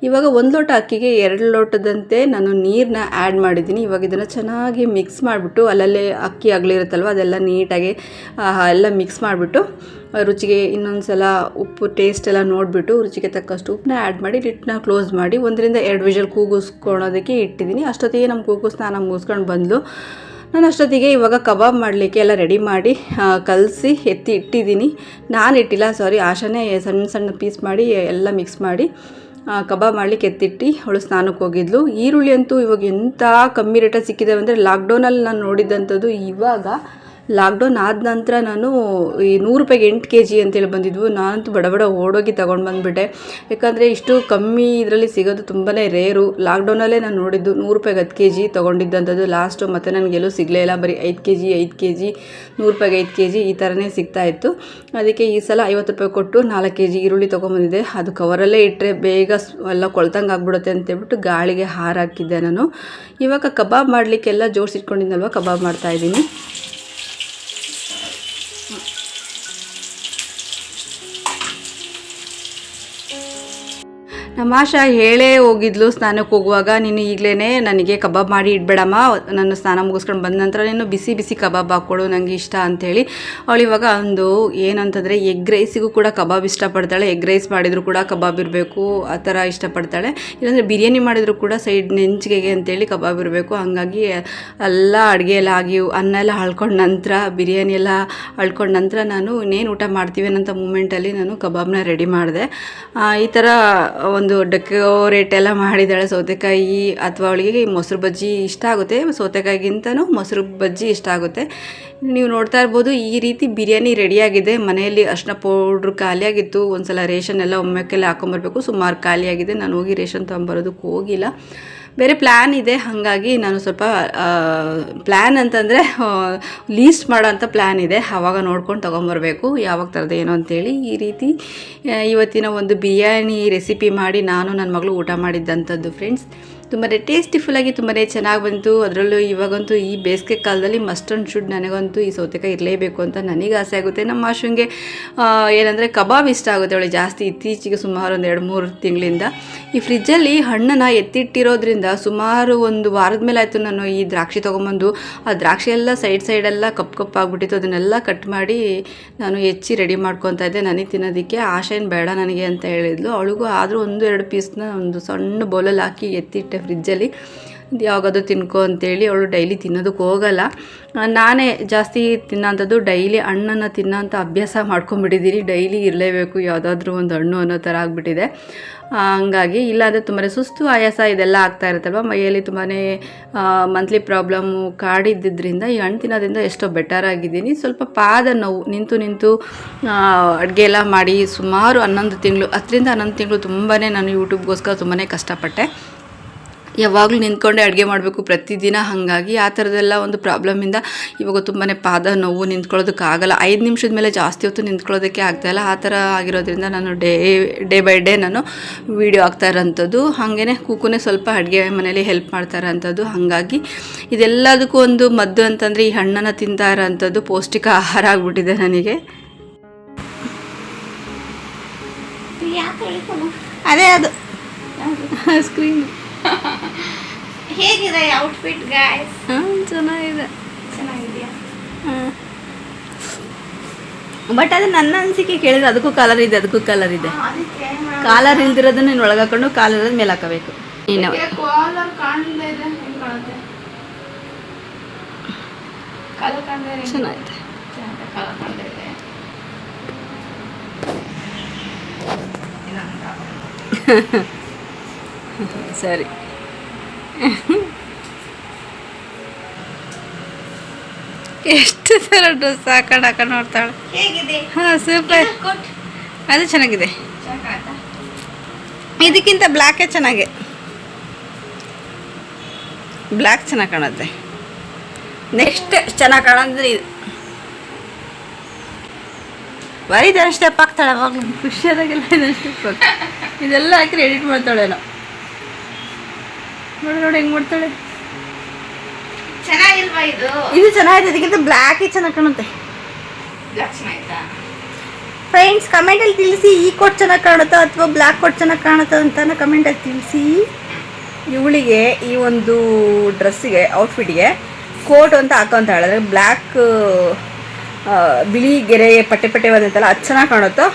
ಇವಾಗ ಒಂದು ಲೋಟ ಅಕ್ಕಿಗೆ ಎರಡು ಲೋಟದಂತೆ ನಾನು ನೀರನ್ನ ಆ್ಯಡ್ ಮಾಡಿದ್ದೀನಿ. ಇವಾಗ ಇದನ್ನು ಚೆನ್ನಾಗಿ ಮಿಕ್ಸ್ ಮಾಡಿಬಿಟ್ಟು ಅಲ್ಲಲ್ಲೇ ಅಕ್ಕಿ ಅಗಲಿರುತ್ತಲ್ವ ಅದೆಲ್ಲ ನೀಟಾಗಿ ಎಲ್ಲ ಮಿಕ್ಸ್ ಮಾಡಿಬಿಟ್ಟು ರುಚಿಗೆ ಇನ್ನೊಂದು ಸಲ ಉಪ್ಪು ಟೇಸ್ಟ್ ಎಲ್ಲ ನೋಡಿಬಿಟ್ಟು ರುಚಿಗೆ ತಕ್ಕಷ್ಟು ಉಪ್ಪನ್ನ ಆ್ಯಡ್ ಮಾಡಿ ಹಿಟ್ಟನ್ನ ಕ್ಲೋಸ್ ಮಾಡಿ ಒಂದರಿಂದ ಎರಡು ವಿಷಲ್ ಕೂಗಿಸ್ಕೊಳೋದಕ್ಕೆ ಇಟ್ಟಿದ್ದೀನಿ. ಅಷ್ಟೊತ್ತಿಗೆ ನಮ್ಮ ಕೂಗು ಸ್ನಾನ ಮುಗಿಸ್ಕೊಂಡು ಬಂದಳು ನಾನು ಅಷ್ಟೊತ್ತಿಗೆ ಇವಾಗ ಕಬಾಬ್ ಮಾಡಲಿಕ್ಕೆ ಎಲ್ಲ ರೆಡಿ ಮಾಡಿ ಕಲಸಿ ಎತ್ತಿ ಇಟ್ಟಿದ್ದೀನಿ. ನಾನು ಇಟ್ಟಿಲ್ಲ ಸಾರಿ ಆಶಾನೇ ಸಣ್ಣ ಸಣ್ಣ ಪೀಸ್ ಮಾಡಿ ಎಲ್ಲ ಮಿಕ್ಸ್ ಮಾಡಿ ಕಬಾಬ್ ಮಾಡ್ಲಿಕ್ಕೆ ಎತ್ತಿಟ್ಟು ಅವಳು ಸ್ನಾನಕ್ಕೆ ಹೋಗಿದ್ಲು. ಈರುಳ್ಳಿ ಅಂತೂ ಇವಾಗ ಎಂಥ ಕಮ್ಮಿ ರೇಟಲ್ಲಿ ಸಿಕ್ಕಿದೆ ಅಂದರೆ ಲಾಕ್ಡೌನಲ್ಲಿ ನಾನು ನೋಡಿದ್ದಂಥದ್ದು ಇವಾಗ ಲಾಕ್ಡೌನ್ ಆದ ನಂತರ ನಾನು ಈ ನೂರು ರೂಪಾಯಿಗೆ ಎಂಟು ಕೆ ಜಿ ಅಂತೇಳಿ ಬಂದಿದ್ವು. ನಾನಂತೂ ಬಡ ಬಡ ಓಡೋಗಿ ತೊಗೊಂಡು ಬಂದುಬಿಟ್ಟೆ. ಯಾಕಂದರೆ ಇಷ್ಟು ಕಮ್ಮಿ ಇದರಲ್ಲಿ ಸಿಗೋದು ತುಂಬಾ ರೇರು ಲಾಕ್ಡೌನಲ್ಲೇ ನಾನು ನೋಡಿದ್ದು ನೂರು ರೂಪಾಯಿಗೆ ಹತ್ತು ಕೆ ಜಿ ತೊಗೊಂಡಿದ್ದಂಥದ್ದು. ಲಾಸ್ಟು ಮತ್ತು ನನಗೆಲ್ಲೂ ಸಿಗಲೇ ಇಲ್ಲ. ಬರೀ ಐದು ಕೆ ಜಿ ಐದು ಕೆ ಜಿ ನೂರು ರೂಪಾಯಿಗೆ ಐದು ಕೆ ಜಿ ಈ ಥರನೇ ಸಿಗ್ತಾ ಇತ್ತು. ಅದಕ್ಕೆ ಈ ಸಲ ಐವತ್ತು ರೂಪಾಯಿ ಕೊಟ್ಟು ನಾಲ್ಕು ಕೆ ಜಿ ಈರುಳ್ಳಿ ತೊಗೊಂಬಂದಿದ್ದೆ ಅದು ಕವರಲ್ಲೇ ಇಟ್ಟರೆ ಬೇಗ ಎಲ್ಲ ಕೊಳ್ತಂಗೆ ಆಗ್ಬಿಡುತ್ತೆ ಅಂತೇಳ್ಬಿಟ್ಟು ಗಾಳಿಗೆ ಹಾರಾಕಿದ್ದೆ ನಾನು. ಇವಾಗ ಕಬಾಬ್ ಮಾಡಲಿಕ್ಕೆಲ್ಲ ಜೋಡಿಸಿಟ್ಕೊಂಡಿದ್ದಲ್ವ ಕಬಾಬ್ ಮಾಡ್ತಾಯಿದ್ದೀನಿ ನಮ್ಮ ಆಶಾ ಹೇಳೇ ಹೋಗಿದ್ಲು ಸ್ನಾನಕ್ಕೆ ಹೋಗುವಾಗ, ನೀನು ಈಗಲೇ ನನಗೆ ಕಬಾಬ್ ಮಾಡಿ ಇಡಬೇಡಮ್ಮ ನಾನು ಸ್ನಾನ ಮುಗಿಸ್ಕೊಂಡು ಬಂದ ನಂತರ ನೀನು ಬಿಸಿ ಬಿಸಿ ಕಬಾಬ್ ಹಾಕ್ಕೊಡು ನನಗೆ ಇಷ್ಟ ಅಂಥೇಳಿ ಅವಳು ಇವಾಗ ಒಂದು ಏನಂತಂದರೆ ಎಗ್ ರೈಸಿಗೂ ಕೂಡ ಕಬಾಬ್ ಇಷ್ಟಪಡ್ತಾಳೆ, ಎಗ್ ರೈಸ್ ಮಾಡಿದರೂ ಕೂಡ ಕಬಾಬ್ ಇರಬೇಕು, ಆ ಥರ ಇಷ್ಟಪಡ್ತಾಳೆ. ಇಲ್ಲಾಂದರೆ ಬಿರಿಯಾನಿ ಮಾಡಿದರೂ ಕೂಡ ಸೈಡ್ ನೆಂಚಿಗೆಗೆ ಅಂತೇಳಿ ಕಬಾಬ್ ಇರಬೇಕು. ಹಾಗಾಗಿ ಎಲ್ಲ ಅಡುಗೆ ಎಲ್ಲ ಆಗಿ, ಅನ್ನ ಎಲ್ಲ ಹಳ್ಕೊಂಡ ನಂತರ, ಬಿರಿಯಾನಿ ಎಲ್ಲ ಹಳ್ಕೊಂಡ ನಂತರ ನಾನು ಇನ್ನೇನು ಊಟ ಮಾಡ್ತೀವಿ ಅನ್ನೋಂಥ ಮೂಮೆಂಟಲ್ಲಿ ನಾನು ಕಬಾಬ್ನ ರೆಡಿ ಮಾಡಿದೆ. ಈ ಥರ ಒಂದು ಡೆಕೋರೇಟ್ ಎಲ್ಲ ಮಾಡಿದ್ದಾಳೆ ಸೌತೆಕಾಯಿ ಅಥವಾ ಅವಳಿಗೆ ಮೊಸರು ಬಜ್ಜಿ ಇಷ್ಟ ಆಗುತ್ತೆ. ಸೌತೆಕಾಯಿಗಿಂತನೂ ಮೊಸರು ಬಜ್ಜಿ ಇಷ್ಟ ಆಗುತ್ತೆ. ನೀವು ನೋಡ್ತಾ ಇರ್ಬೋದು ಈ ರೀತಿ ಬಿರಿಯಾನಿ ರೆಡಿಯಾಗಿದೆ. ಮನೆಯಲ್ಲಿ ಅರ್ಶಿನ ಪೌಡ್ರ್ ಖಾಲಿಯಾಗಿತ್ತು. ಒಂದು ಸಲ ರೇಷನ್ ಎಲ್ಲ ಒಮ್ಮೆಕ್ಕೆಲ್ಲ ಹಾಕೊಂಬರ್ಬೇಕು ಸುಮಾರು ಖಾಲಿಯಾಗಿದೆ. ನಾನು ಹೋಗಿ ರೇಷನ್ ತೊಗೊಂಬರೋದಕ್ಕೆ ಹೋಗಿಲ್ಲ. ಬೇರೆ ಪ್ಲ್ಯಾನ್ ಇದೆ, ಹಾಗಾಗಿ ನಾನು ಸ್ವಲ್ಪ ಪ್ಲ್ಯಾನ್ ಅಂತಂದರೆ ಲೀಸ್ಟ್ ಮಾಡೋಂಥ ಪ್ಲ್ಯಾನ್ ಇದೆ. ಆವಾಗ ನೋಡ್ಕೊಂಡು ತೊಗೊಂಬರ್ಬೇಕು, ಯಾವಾಗ ಥರದ್ದು ಏನು ಅಂತೇಳಿ. ಈ ರೀತಿ ಇವತ್ತಿನ ಒಂದು ಬಿರಿಯಾನಿ ರೆಸಿಪಿ ಮಾಡಿ ನಾನು ನನ್ನ ಮಗಳು ಊಟ ಮಾಡಿದ್ದಂಥದ್ದು ಫ್ರೆಂಡ್ಸ್ ತುಂಬಾ ಟೇಸ್ಟಿಫುಲ್ಲಾಗಿ ತುಂಬಾ ಚೆನ್ನಾಗಿ ಬಂತು. ಅದರಲ್ಲೂ ಇವಾಗಂತೂ ಈ ಬೇಸಿಗೆ ಕಾಲದಲ್ಲಿ ಮಸ್ಟ್ ಆ್ಯಂಡ್ ಶುಡ್ ನನಗಂತೂ ಈ ಸೌತೆಕಾಯಿ ಇರಲೇಬೇಕು ಅಂತ ನನಗೆ ಆಸೆ ಆಗುತ್ತೆ. ನಮ್ಮ ಆಶುಂಗೆ ಏನಂದರೆ ಕಬಾಬ್ ಇಷ್ಟ ಆಗುತ್ತೆ ಅವಳಿಗೆ ಜಾಸ್ತಿ. ಇತ್ತೀಚೆಗೆ ಸುಮಾರು ಒಂದು ಎರಡು ಮೂರು ತಿಂಗಳಿಂದ. ಈ ಫ್ರಿಜ್ಜಲ್ಲಿ ಹಣ್ಣನ್ನು ಎತ್ತಿಟ್ಟಿರೋದ್ರಿಂದ ಸುಮಾರು ಒಂದು ವಾರದ ಮೇಲೆ ಆಯಿತು ನಾನು ಈ ದ್ರಾಕ್ಷಿ ತೊಗೊಂಬಂದು. ಆ ದ್ರಾಕ್ಷಿ ಎಲ್ಲ ಸೈಡ್ ಸೈಡೆಲ್ಲ ಕಪ್ ಕಪ್ ಆಗಿಬಿಟ್ಟಿತ್ತು. ಅದನ್ನೆಲ್ಲ ಕಟ್ ಮಾಡಿ ನಾನು ಹೆಚ್ಚಿ ರೆಡಿ ಮಾಡ್ಕೊತಾ ಇದ್ದೆ. ನನಗೆ ತಿನ್ನೋದಕ್ಕೆ ಆಶೆ ಬೇಡ ನನಗೆ ಅಂತ ಹೇಳಿದ್ಲು. ಅವಳಿಗೂ ಆದರೂ ಒಂದು ಎರಡು ಪೀಸ್ನ ಒಂದು ಸಣ್ಣ ಬೌಲಲ್ಲಿ ಹಾಕಿ ಎತ್ತಿಟ್ಟೆ. ಫ್ರಿಜ್ಜಲ್ಲಿ ಯಾವಾಗಾದ್ರೂ ತಿನ್ಕೋ ಅಂತೇಳಿ ಅವಳು ಡೈಲಿ ತಿನ್ನೋದಕ್ಕೆ ಹೋಗಲ್ಲ. ನಾನೇ ಜಾಸ್ತಿ ತಿನ್ನೋಂಥದ್ದು ಡೈಲಿ ಹಣ್ಣನ್ನು ತಿನ್ನೋಂಥ ಅಭ್ಯಾಸ ಮಾಡ್ಕೊಂಬಿಟ್ಟಿದ್ದೀನಿ ಡೈಲಿ ಇರಲೇಬೇಕು, ಯಾವುದಾದ್ರೂ ಒಂದು ಹಣ್ಣು ಅನ್ನೋ ಥರ ಆಗಿಬಿಟ್ಟಿದೆ. ಹಂಗಾಗಿ ಇಲ್ಲಾಂದರೆ ತುಂಬಾ ಸುಸ್ತು ಆಯಾಸ ಇದೆಲ್ಲ ಆಗ್ತಾ ಇರುತ್ತಲ್ವ? ಮೈಯಲ್ಲಿ ತುಂಬಾ ಮಂತ್ಲಿ ಪ್ರಾಬ್ಲಮ್ಮು ಕಾಡಿದ್ದಿದ್ದರಿಂದ ಈ ಹಣ್ಣು ತಿನ್ನೋದ್ರಿಂದ ಎಷ್ಟೋ ಬೆಟರ್ ಆಗಿದ್ದೀನಿ. ಸ್ವಲ್ಪ ಪಾದ ನೋವು, ನಿಂತು ನಿಂತು ಅಡುಗೆ ಎಲ್ಲ ಮಾಡಿ ಸುಮಾರು ಹನ್ನೊಂದು ತಿಂಗಳು, ಹತ್ತರಿಂದ ಹನ್ನೊಂದು ತಿಂಗಳು ತುಂಬಾ ನಾನು ಯೂಟ್ಯೂಬ್ಗೋಸ್ಕರ ತುಂಬಾ ಕಷ್ಟಪಟ್ಟೆ. ಯಾವಾಗಲೂ ನಿಂತ್ಕೊಂಡೆ ಅಡುಗೆ ಮಾಡಬೇಕು. ಪ್ರತಿದಿನ ಹಾಗಾಗಿ ಆ ಥರದ್ದೆಲ್ಲ ಒಂದು ಪ್ರಾಬ್ಲಮಿಂದ ಇವಾಗ ತುಂಬಾ ಪಾದ ನೋವು ನಿಂತ್ಕೊಳ್ಳೋದಕ್ಕಾಗಲ್ಲ. ಐದು ನಿಮಿಷದ ಮೇಲೆ ಜಾಸ್ತಿ ಹೊತ್ತು ನಿಂತ್ಕೊಳ್ಳೋದಕ್ಕೆ ಆಗ್ತಾಯಿಲ್ಲ ಆ ಥರ ಆಗಿರೋದ್ರಿಂದ ನಾನು ಡೇ ಡೇ ಬೈ ಡೇ ನಾನು ವೀಡಿಯೋ ಆಗ್ತಾ ಇರೋಂಥದ್ದು. ಹಾಗೇ ಕೂಕುನೇ ಸ್ವಲ್ಪ ಅಡುಗೆ ಮನೇಲಿ ಹೆಲ್ಪ್ ಮಾಡ್ತಾ ಇರೋಂಥದ್ದು. ಹಾಗಾಗಿ ಇದೆಲ್ಲದಕ್ಕೂ ಒಂದು ಮದ್ದು ಅಂತಂದರೆ ಈ ಹಣ್ಣನ್ನು ತಿಂತಾ ಇರೋಂಥದ್ದು ಪೌಷ್ಟಿಕ ಆಹಾರ ಆಗಿಬಿಟ್ಟಿದೆ ನನಗೆ. ಅದೇ ಅದು. ಸ್ಕ್ರೀನ್ ಹೇಗಿದೆ ಔಟ್ಫಿಟ್ ಗಾಯ್ಸ್ ಹಾಂ ಚೆನ್ನಾಗಿದೆ. ಚೆನ್ನಾಗಿದೆಯಾ? ಬಟ್ ಅದು ನನ್ನ ಅನಿಸಿಕೆ ಕೇಳಿದ್ರೆ ಅದಕ್ಕೂ ಕಲರ್ ಇದೆ ಅದಕ್ಕೂ ಕಲರ್ ಇದೆ. ಕಾಲರ್ ಇಲ್ದಿರೋದನ್ನ ನೀನು ಒಳಗೆ ಹಾಕೊಂಡು ಕಾಲರ್ ಮೇಲೆ ಹಾಕಬೇಕು. ನೀನು ಚೆನ್ನಾಗಿದೆ. ಇದೆ. ಸರಿ. ಎಷ್ಟು ಥರ ಡ್ರೆಸ್ ಹಾಕೊಂಡು ಹಾಕೊಂಡು ನೋಡ್ತಾಳೆ? ಹಾಂ ಸೂಪರ್ ಅದು ಚೆನ್ನಾಗಿದೆ. ಇದಕ್ಕಿಂತ ಬ್ಲ್ಯಾಕೇ ಚೆನ್ನಾಗೆ. ಬ್ಲ್ಯಾಕ್ ಚೆನ್ನಾಗಿ ಕಾಣುತ್ತೆ. ನೆಕ್ಸ್ಟ್ ಚೆನ್ನಾಗಿ ಕಾಣಂದ್ರೆ ಇದು. ಬರೀ ಇದನ್ನ ಸ್ಟೆಪ್ ಹಾಕ್ತಾಳೆ ಅವಾಗ. ಖುಷಿಯಾದಾಗೆಲ್ಲ ಇದನ್ನ ಸ್ಟೆಪ್ ಇದೆಲ್ಲ ಹಾಕಿ ಎಡಿಟ್ ಮಾಡ್ತಾಳೇನೋ ನೋಡಿ ನೋಡಿ ಹೆಂಗ್ ಮಾಡ್ತಾಳೆ? ಚೆನ್ನಾಗಿಲ್ವಾ ಇದು? ಇದು ಚೆನ್ನಾಗಿದೆ ಅದಕ್ಕಿಂತ ಬ್ಲ್ಯಾಕ್ ಚೆನ್ನಾಗಿ ಕಾಣುತ್ತೆ. ಬ್ಲಾಕ್ ಆಯ್ತಾ ಫ್ರೆಂಡ್ಸ್ ಕಮೆಂಟಲ್ಲಿ ತಿಳಿಸಿ ಈ ಕೋಟ್ ಚೆನ್ನಾಗಿ ಕಾಣುತ್ತೋ ಅಥವಾ ಬ್ಲ್ಯಾಕ್ ಕೋಟ್ ಚೆನ್ನಾಗಿ ಕಾಣುತ್ತೋ ಅಂತ ಕಮೆಂಟಲ್ಲಿ ತಿಳಿಸಿ. ಇವಳಿಗೆ ಈ ಒಂದು ಡ್ರೆಸ್ಸಿಗೆ ಔಟ್ಫಿಟ್ಗೆ ಕೋಟ್ ಅಂತ ಹಾಕೋಂತ ಹೇಳಿದ್ರೆ ಬ್ಲ್ಯಾಕ್ ಬಿಳಿ ಗೆರೆ ಪಟ್ಟೆ ಪಟ್ಟೆ ಬಂದಿತ್ತಲ್ಲ ಅದು ಚೆನ್ನಾಗಿ ಕಾಣುತ್ತೋ?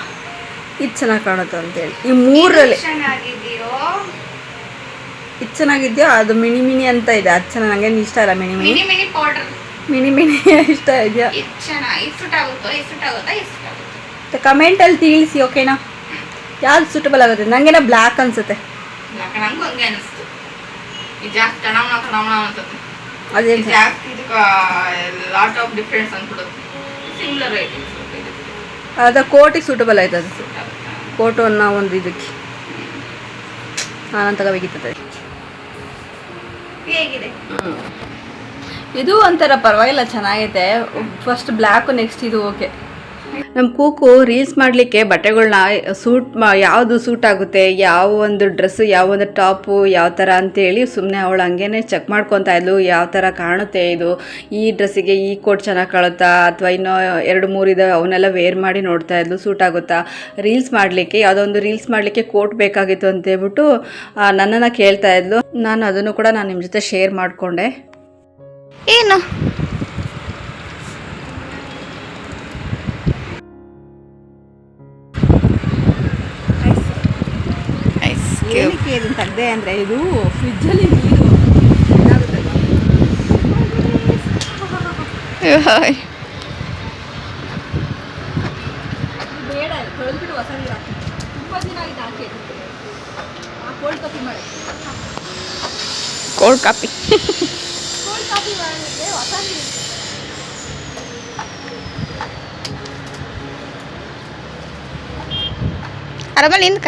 ಇದು ಚೆನ್ನಾಗಿ ಕಾಣುತ್ತೋ ಅಂತೇಳಿ ಈ ಮೂರರಲ್ಲಿ ಇದು ಚೆನ್ನಾಗಿದೆಯೋ? ಅದು ಮಿನಿ ಮಿನಿ ಅಂತ ಇದೆ. ಅದು ಚೆನ್ನಾಗಿ ನನಗೆ ಇಷ್ಟ ಇಲ್ಲ mini mini. Mini mini powder mini mini ಇಷ್ಟ ಇದೆಯಾ? ಇದು ಚೆನ್ನಾಗಿ ಆಗುತ್ತೋ ಕಮೆಂಟಲ್ಲಿ ತಿಳಿಸಿ ಓಕೆನಾ ಯಾವ್ದು ಸೂಟಬಲ್ ಆಗುತ್ತೆ? ನನಗೇನೋ ಬ್ಲ್ಯಾಕ್ ಅನ್ಸುತ್ತೆ. ಹಂಗೆ ಅನಿಸ್ತು. ಇದು ಜಾಸ್ತಿ ಅನ್ಸುತ್ತೆ. ಅದೇನು ಜಾಸ್ತಿ ಇದಕ್ಕೆ ಲಾಟ್ ಆಫ್ ಡಿಫ್ರೆನ್ಸ್ ಅಂದ್ಬಿಡುತ್ತೆ ಸಿಮಿಲರ್ ರೇಟಿಂಗ್ಸ್ ಅದ ಕೋಟಿಗೆ ಸೂಟಬಲ್ ಆಯ್ತದೆ. ಕೋಟ್ ಒಂದು ಇದಕ್ಕೆ. ನಾನು ತಗೋಬೇಕಿತ್ತದೆ ಇದು ಒಂಥರ ಪರವಾಗಿಲ್ಲ ಚೆನ್ನಾಗೈತೆ. ಫಸ್ಟ್ ಬ್ಲ್ಯಾಕು ನೆಕ್ಸ್ಟ್ ಇದು ಓಕೆ. ನಮ್ಮ ಕೂಕು ರೀಲ್ಸ್ ಮಾಡಲಿಕ್ಕೆ ಬಟ್ಟೆಗಳನ್ನ ಸೂಟ್ ಯಾವುದು ಸೂಟ್ ಆಗುತ್ತೆ, ಯಾವ ಒಂದು ಡ್ರೆಸ್ ಯಾವ ಒಂದು ಟಾಪು, ಯಾವ ಥರ ಅಂತೇಳಿ ಸುಮ್ಮನೆ ಅವಳು ಹಂಗೇನೆ ಚೆಕ್ ಮಾಡ್ಕೊತಾ ಇದ್ಲು, ಯಾವ ಥರ ಕಾಣುತ್ತೆ ಇದು, ಈ ಡ್ರೆಸ್ಸಿಗೆ ಈ ಕೋಟ್ ಚೆನ್ನಾಗಿ ಕಾಣುತ್ತಾ, ಅಥವಾ ಇನ್ನೂ ಎರಡು ಮೂರು ಇದೆ ಅವನ್ನೆಲ್ಲ ವೇರ್ ಮಾಡಿ ನೋಡ್ತಾ ಇದ್ಲು, ಸೂಟ್ ಆಗುತ್ತಾ. ರೀಲ್ಸ್ ಮಾಡಲಿಕ್ಕೆ ಯಾವುದೋ ಒಂದು ರೀಲ್ಸ್ ಮಾಡಲಿಕ್ಕೆ ಕೋಟ್ ಬೇಕಾಗಿತ್ತು ಅಂತೇಳ್ಬಿಟ್ಟು ನನ್ನನ್ನು ಕೇಳ್ತಾ ಇದ್ಲು. ನಾನು ಅದನ್ನು ಕೂಡ ನಾನು ನಿಮ್ಮ ಜೊತೆ ಶೇರ್ ಮಾಡಿಕೊಂಡೆ. ಏನು? ಏನಕ್ಕೆ ಇದನ್ನು ತೆಗ್ದೆ ಅಂದರೆ ಇದು ಫ್ರಿಜ್ಜಲ್ಲಿ ನೀರು. ಬೇಡ ತೊಳೆದ್ಬಿಟ್ಟು ಹೊಸ ನೀರು ಹಾಕಿ ತುಂಬ ದಿನ ಆಯ್ತು ಹಾಕಿ ಆ ಕೋಲ್ಡ್ ಕಾಫಿ ಮಾಡಿ. ಕೋಲ್ಡ್ ಕಾಫಿ ಕೋಲ್ಡ್ ಕಾಫಿ ಮಾಡಿದ್ರೆ ಹೊಸ ನೀರು ಆರಾಮಲ್ಲಿ ನಿಂತ್ಕ.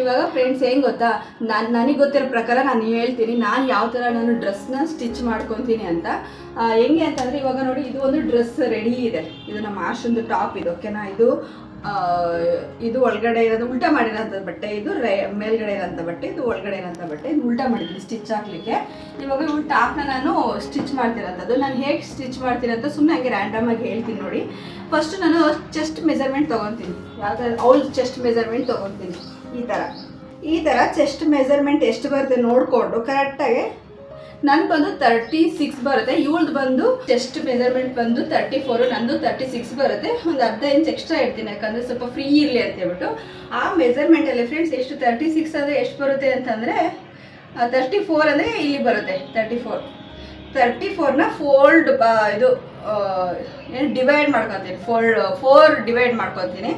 ಇವಾಗ ಫ್ರೆಂಡ್ಸ್ ಹೆಂಗೆ ಗೊತ್ತಾ? ನಾನು ನನಗೆ ಗೊತ್ತಿರೋ ಪ್ರಕಾರ ನಾನು ಹೇಳ್ತೀನಿ. ನಾನು ಯಾವ ಥರ ನಾನು ಡ್ರೆಸ್ನ ಸ್ಟಿಚ್ ಮಾಡ್ಕೊತೀನಿ ಅಂತ. ಹೆಂಗೆ ಅಂತಂದರೆ ಇವಾಗ ನೋಡಿ, ಇದು ಒಂದು ಡ್ರೆಸ್ ರೆಡಿ ಇದೆ. ಇದು ನಮ್ಮ ಆಶೊಂದು ಟಾಪ್ ಇದು ಓಕೆನಾ ಇದು ಇದು ಒಳಗಡೆ ಇರೋದು ಉಲ್ಟಾ ಮಾಡಿರೋಂಥ ಬಟ್ಟೆ, ಇದು ರೈ, ಮೇಲ್ಗಡೆ ಇರೋಂಥ ಬಟ್ಟೆ, ಇದು ಒಳಗಡೆ ಇರೋಂಥ ಬಟ್ಟೆ, ಇದು ಉಲ್ಟಾ ಮಾಡಿದ್ದೀನಿ ಸ್ಟಿಚ್ ಹಾಕ್ಲಿಕ್ಕೆ. ಇವಾಗ ಇವು ಟಾಪ್ನ ನಾನು ಸ್ಟಿಚ್ ಮಾಡ್ತಿರೋಂಥದ್ದು. ನಾನು ಹೇಗೆ ಸ್ಟಿಚ್ ಮಾಡ್ತೀರಂತ ಸುಮ್ಮನೆ ಹಂಗೆ ರ್ಯಾಂಡಮ್ ಆಗಿ ಹೇಳ್ತೀನಿ ನೋಡಿ. ಫಸ್ಟ್ ನಾನು ಚೆಸ್ಟ್ ಮೆಜರ್ಮೆಂಟ್ ತೊಗೊತೀನಿ. ಯಾವ್ದಾದ್ರು ಅವ್ಳ ಚೆಸ್ಟ್ ಮೆಜರ್ಮೆಂಟ್ ತೊಗೊತೀನಿ. ಈ ಥರ ಈ ಥರ ಚೆಸ್ಟ್ ಮೆಜರ್ಮೆಂಟ್ ಎಷ್ಟು ಬರುತ್ತೆ ನೋಡಿಕೊಂಡು ಕರೆಕ್ಟಾಗಿ ನನ್ ಬಂದು ತರ್ಟಿ ಸಿಕ್ಸ್ ಬರುತ್ತೆ. ಇವಳ್ದು ಬಂದು ಚೆಸ್ಟ್ ಮೆಜರ್ಮೆಂಟ್ ಬಂದು ತರ್ಟಿ ಫೋರು ನಂದು ತರ್ಟಿ ಸಿಕ್ಸ್ ಬರುತ್ತೆ. ಒಂದು ಅರ್ಧ ಇಂಚ್ ಎಕ್ಸ್ಟ್ರಾ ಇಡ್ತೀನಿ ಯಾಕಂದರೆ ಸ್ವಲ್ಪ ಫ್ರೀ ಇರಲಿ ಅಂತ ಹೇಳ್ಬಿಟ್ಟು. ಆ ಮೆಜರ್ಮೆಂಟಲ್ಲಿ ಫ್ರೆಂಡ್ಸ್ ಎಷ್ಟು ತರ್ಟಿ ಸಿಕ್ಸ್ ಅಂದರೆ ಎಷ್ಟು ಬರುತ್ತೆ ಅಂತಂದರೆ ತರ್ಟಿ ಫೋರ್ ಅಂದರೆ ಇಲ್ಲಿ ಬರುತ್ತೆ ತರ್ಟಿ ಫೋರ್ ತರ್ಟಿ ಫೋರ್ನ ಫೋಲ್ಡ್ ಇದು ಏನು ಡಿವೈಡ್ ಮಾಡ್ಕೊತೀನಿ. ಫೋಲ್ ಫೋರ್ ಡಿವೈಡ್ ಮಾಡ್ಕೊತೀನಿ.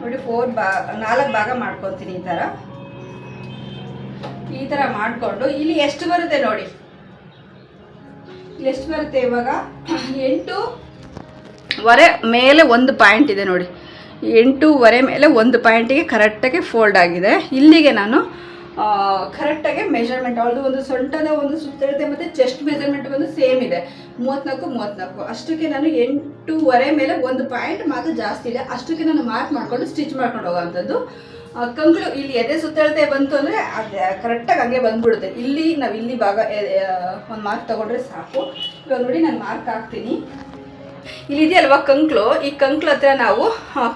ನೋಡಿ ಫೋರ್ ಬಾ, ನಾಲ್ಕು ಭಾಗ ಮಾಡ್ಕೊತೀನಿ ಈ ಥರ ಈ ಥರ ಮಾಡಿಕೊಂಡು, ಇಲ್ಲಿ ಎಷ್ಟು ಬರುತ್ತೆ ನೋಡಿ. ಎಷ್ಟು ಬರುತ್ತೆ ಇವಾಗ. ಎಂಟು ವರೆ ಮೇಲೆ ಒಂದು ಪಾಯಿಂಟ್ ಇದೆ ನೋಡಿ. ಎಂಟೂವರೆ ಮೇಲೆ ಒಂದು ಪಾಯಿಂಟಿಗೆ ಕರೆಕ್ಟಾಗಿ ಫೋಲ್ಡ್ ಆಗಿದೆ. ಇಲ್ಲಿಗೆ ನಾನು ಕರೆಕ್ಟಾಗಿ ಮೆಷರ್ಮೆಂಟ್ ಅವ್ರದ್ದು ಒಂದು ಸೊಂಟದ ಒಂದು ಸುತ್ತಳತೆ ಮತ್ತು ಚೆಸ್ಟ್ ಮೆಜರ್ಮೆಂಟ್ ಬಂದು ಸೇಮ್ ಇದೆ. ಮೂವತ್ತ್ನಾಲ್ಕು ಮೂವತ್ತ್ನಾಲ್ಕು ಅಷ್ಟಕ್ಕೆ ನಾನು ಎಂಟೂವರೆ ಮೇಲೆ ಒಂದು ಪಾಯಿಂಟ್ ಮಾತ್ರ ಜಾಸ್ತಿ ಇದೆ. ಅಷ್ಟಕ್ಕೆ ನಾನು ಮಾರ್ಕ್ ಮಾಡಿಕೊಂಡು ಸ್ಟಿಚ್ ಮಾಡ್ಕೊಂಡು ಹೋಗೋವಂಥದ್ದು ಆ, ಕಂಗಳು ಇಲ್ಲಿ ಎದೆ ಸುತ್ತಳತೆ ಬಂತು ಅಂದರೆ ಅದು ಕರೆಕ್ಟಾಗಿ ಹಂಗೆ ಬಂದ್ಬಿಡುತ್ತೆ. ಇಲ್ಲಿ ನಾವು ಇಲ್ಲಿ ಭಾಗ ಒಂದು ಮಾರ್ಕ್ ತೊಗೊಂಡ್ರೆ ಸಾಕು. ಇವಾಗ ನೋಡಿ ನಾನು ಮಾರ್ಕ್ ಹಾಕ್ತೀನಿ. ಇಲ್ಲಿ ಇದೆಯಲ್ವಾ ಕಂಕ್ಳು? ಈ ಕಂಕ್ಳು ಹತ್ರ ನಾವು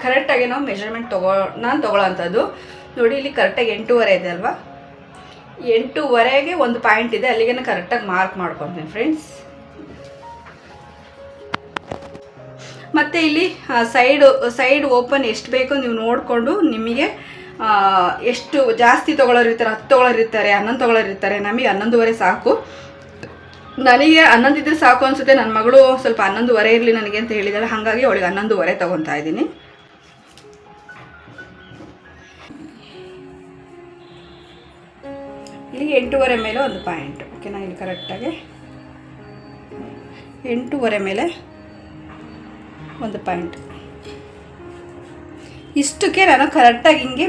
ಕರೆಕ್ಟಾಗಿ ನಾವು ಮೆಷರ್ಮೆಂಟ್ ತಗೋ ನಾನು ತೊಗೊಳ್ಳೋ ನೋಡಿ ಇಲ್ಲಿ ಕರೆಕ್ಟಾಗಿ ಎಂಟೂವರೆ ಇದೆ ಅಲ್ವಾ? ಎಂಟೂವರೆಗೆ ಒಂದು ಪಾಯಿಂಟ್ ಇದೆ. ಅಲ್ಲಿಗೆ ಕರೆಕ್ಟಾಗಿ ಮಾರ್ಕ್ ಮಾಡ್ಕೊತೀನಿ ಫ್ರೆಂಡ್ಸ್ ಮತ್ತು ಇಲ್ಲಿ ಸೈಡು ಸೈಡ್ ಓಪನ್ ಎಷ್ಟು ಬೇಕೋ ನೀವು ನೋಡಿಕೊಂಡು ನಿಮಗೆ ಎಷ್ಟು ಜಾಸ್ತಿ ತೊಗೊಳೋರು ಇರ್ತಾರೆ, ಹತ್ತು ತೊಗೊಳೋರು ಇರ್ತಾರೆ, ಹನ್ನೊಂದು ತೊಗೊಳೋರು ಇರ್ತಾರೆ, ನಮಗೆ ಹನ್ನೊಂದುವರೆ ಸಾಕು. ನನಗೆ ಹನ್ನೊಂದು ಇದ್ರೆ ಸಾಕು ಅನಿಸುತ್ತೆ, ನನ್ನ ಮಗಳು ಸ್ವಲ್ಪ ಹನ್ನೊಂದುವರೆ ಇರಲಿ ನನಗೆ ಅಂತ ಹೇಳಿದಾಳೆ, ಹಾಗಾಗಿ ಅವಳಿಗೆ ಹನ್ನೊಂದುವರೆ ತೊಗೊತಾ ಇದ್ದೀನಿ. ಇಲ್ಲಿ ಎಂಟೂವರೆ ಮೇಲೆ ಒಂದು ಪಾಯಿಂಟ್ ಓಕೆನಾ ಇಲ್ಲಿ ಕರೆಕ್ಟಾಗಿ ಎಂಟೂವರೆ ಮೇಲೆ ಒಂದು ಪಾಯಿಂಟ್ ಇಷ್ಟಕ್ಕೆ ನಾನು ಕರೆಕ್ಟಾಗಿ ಹಿಂಗೆ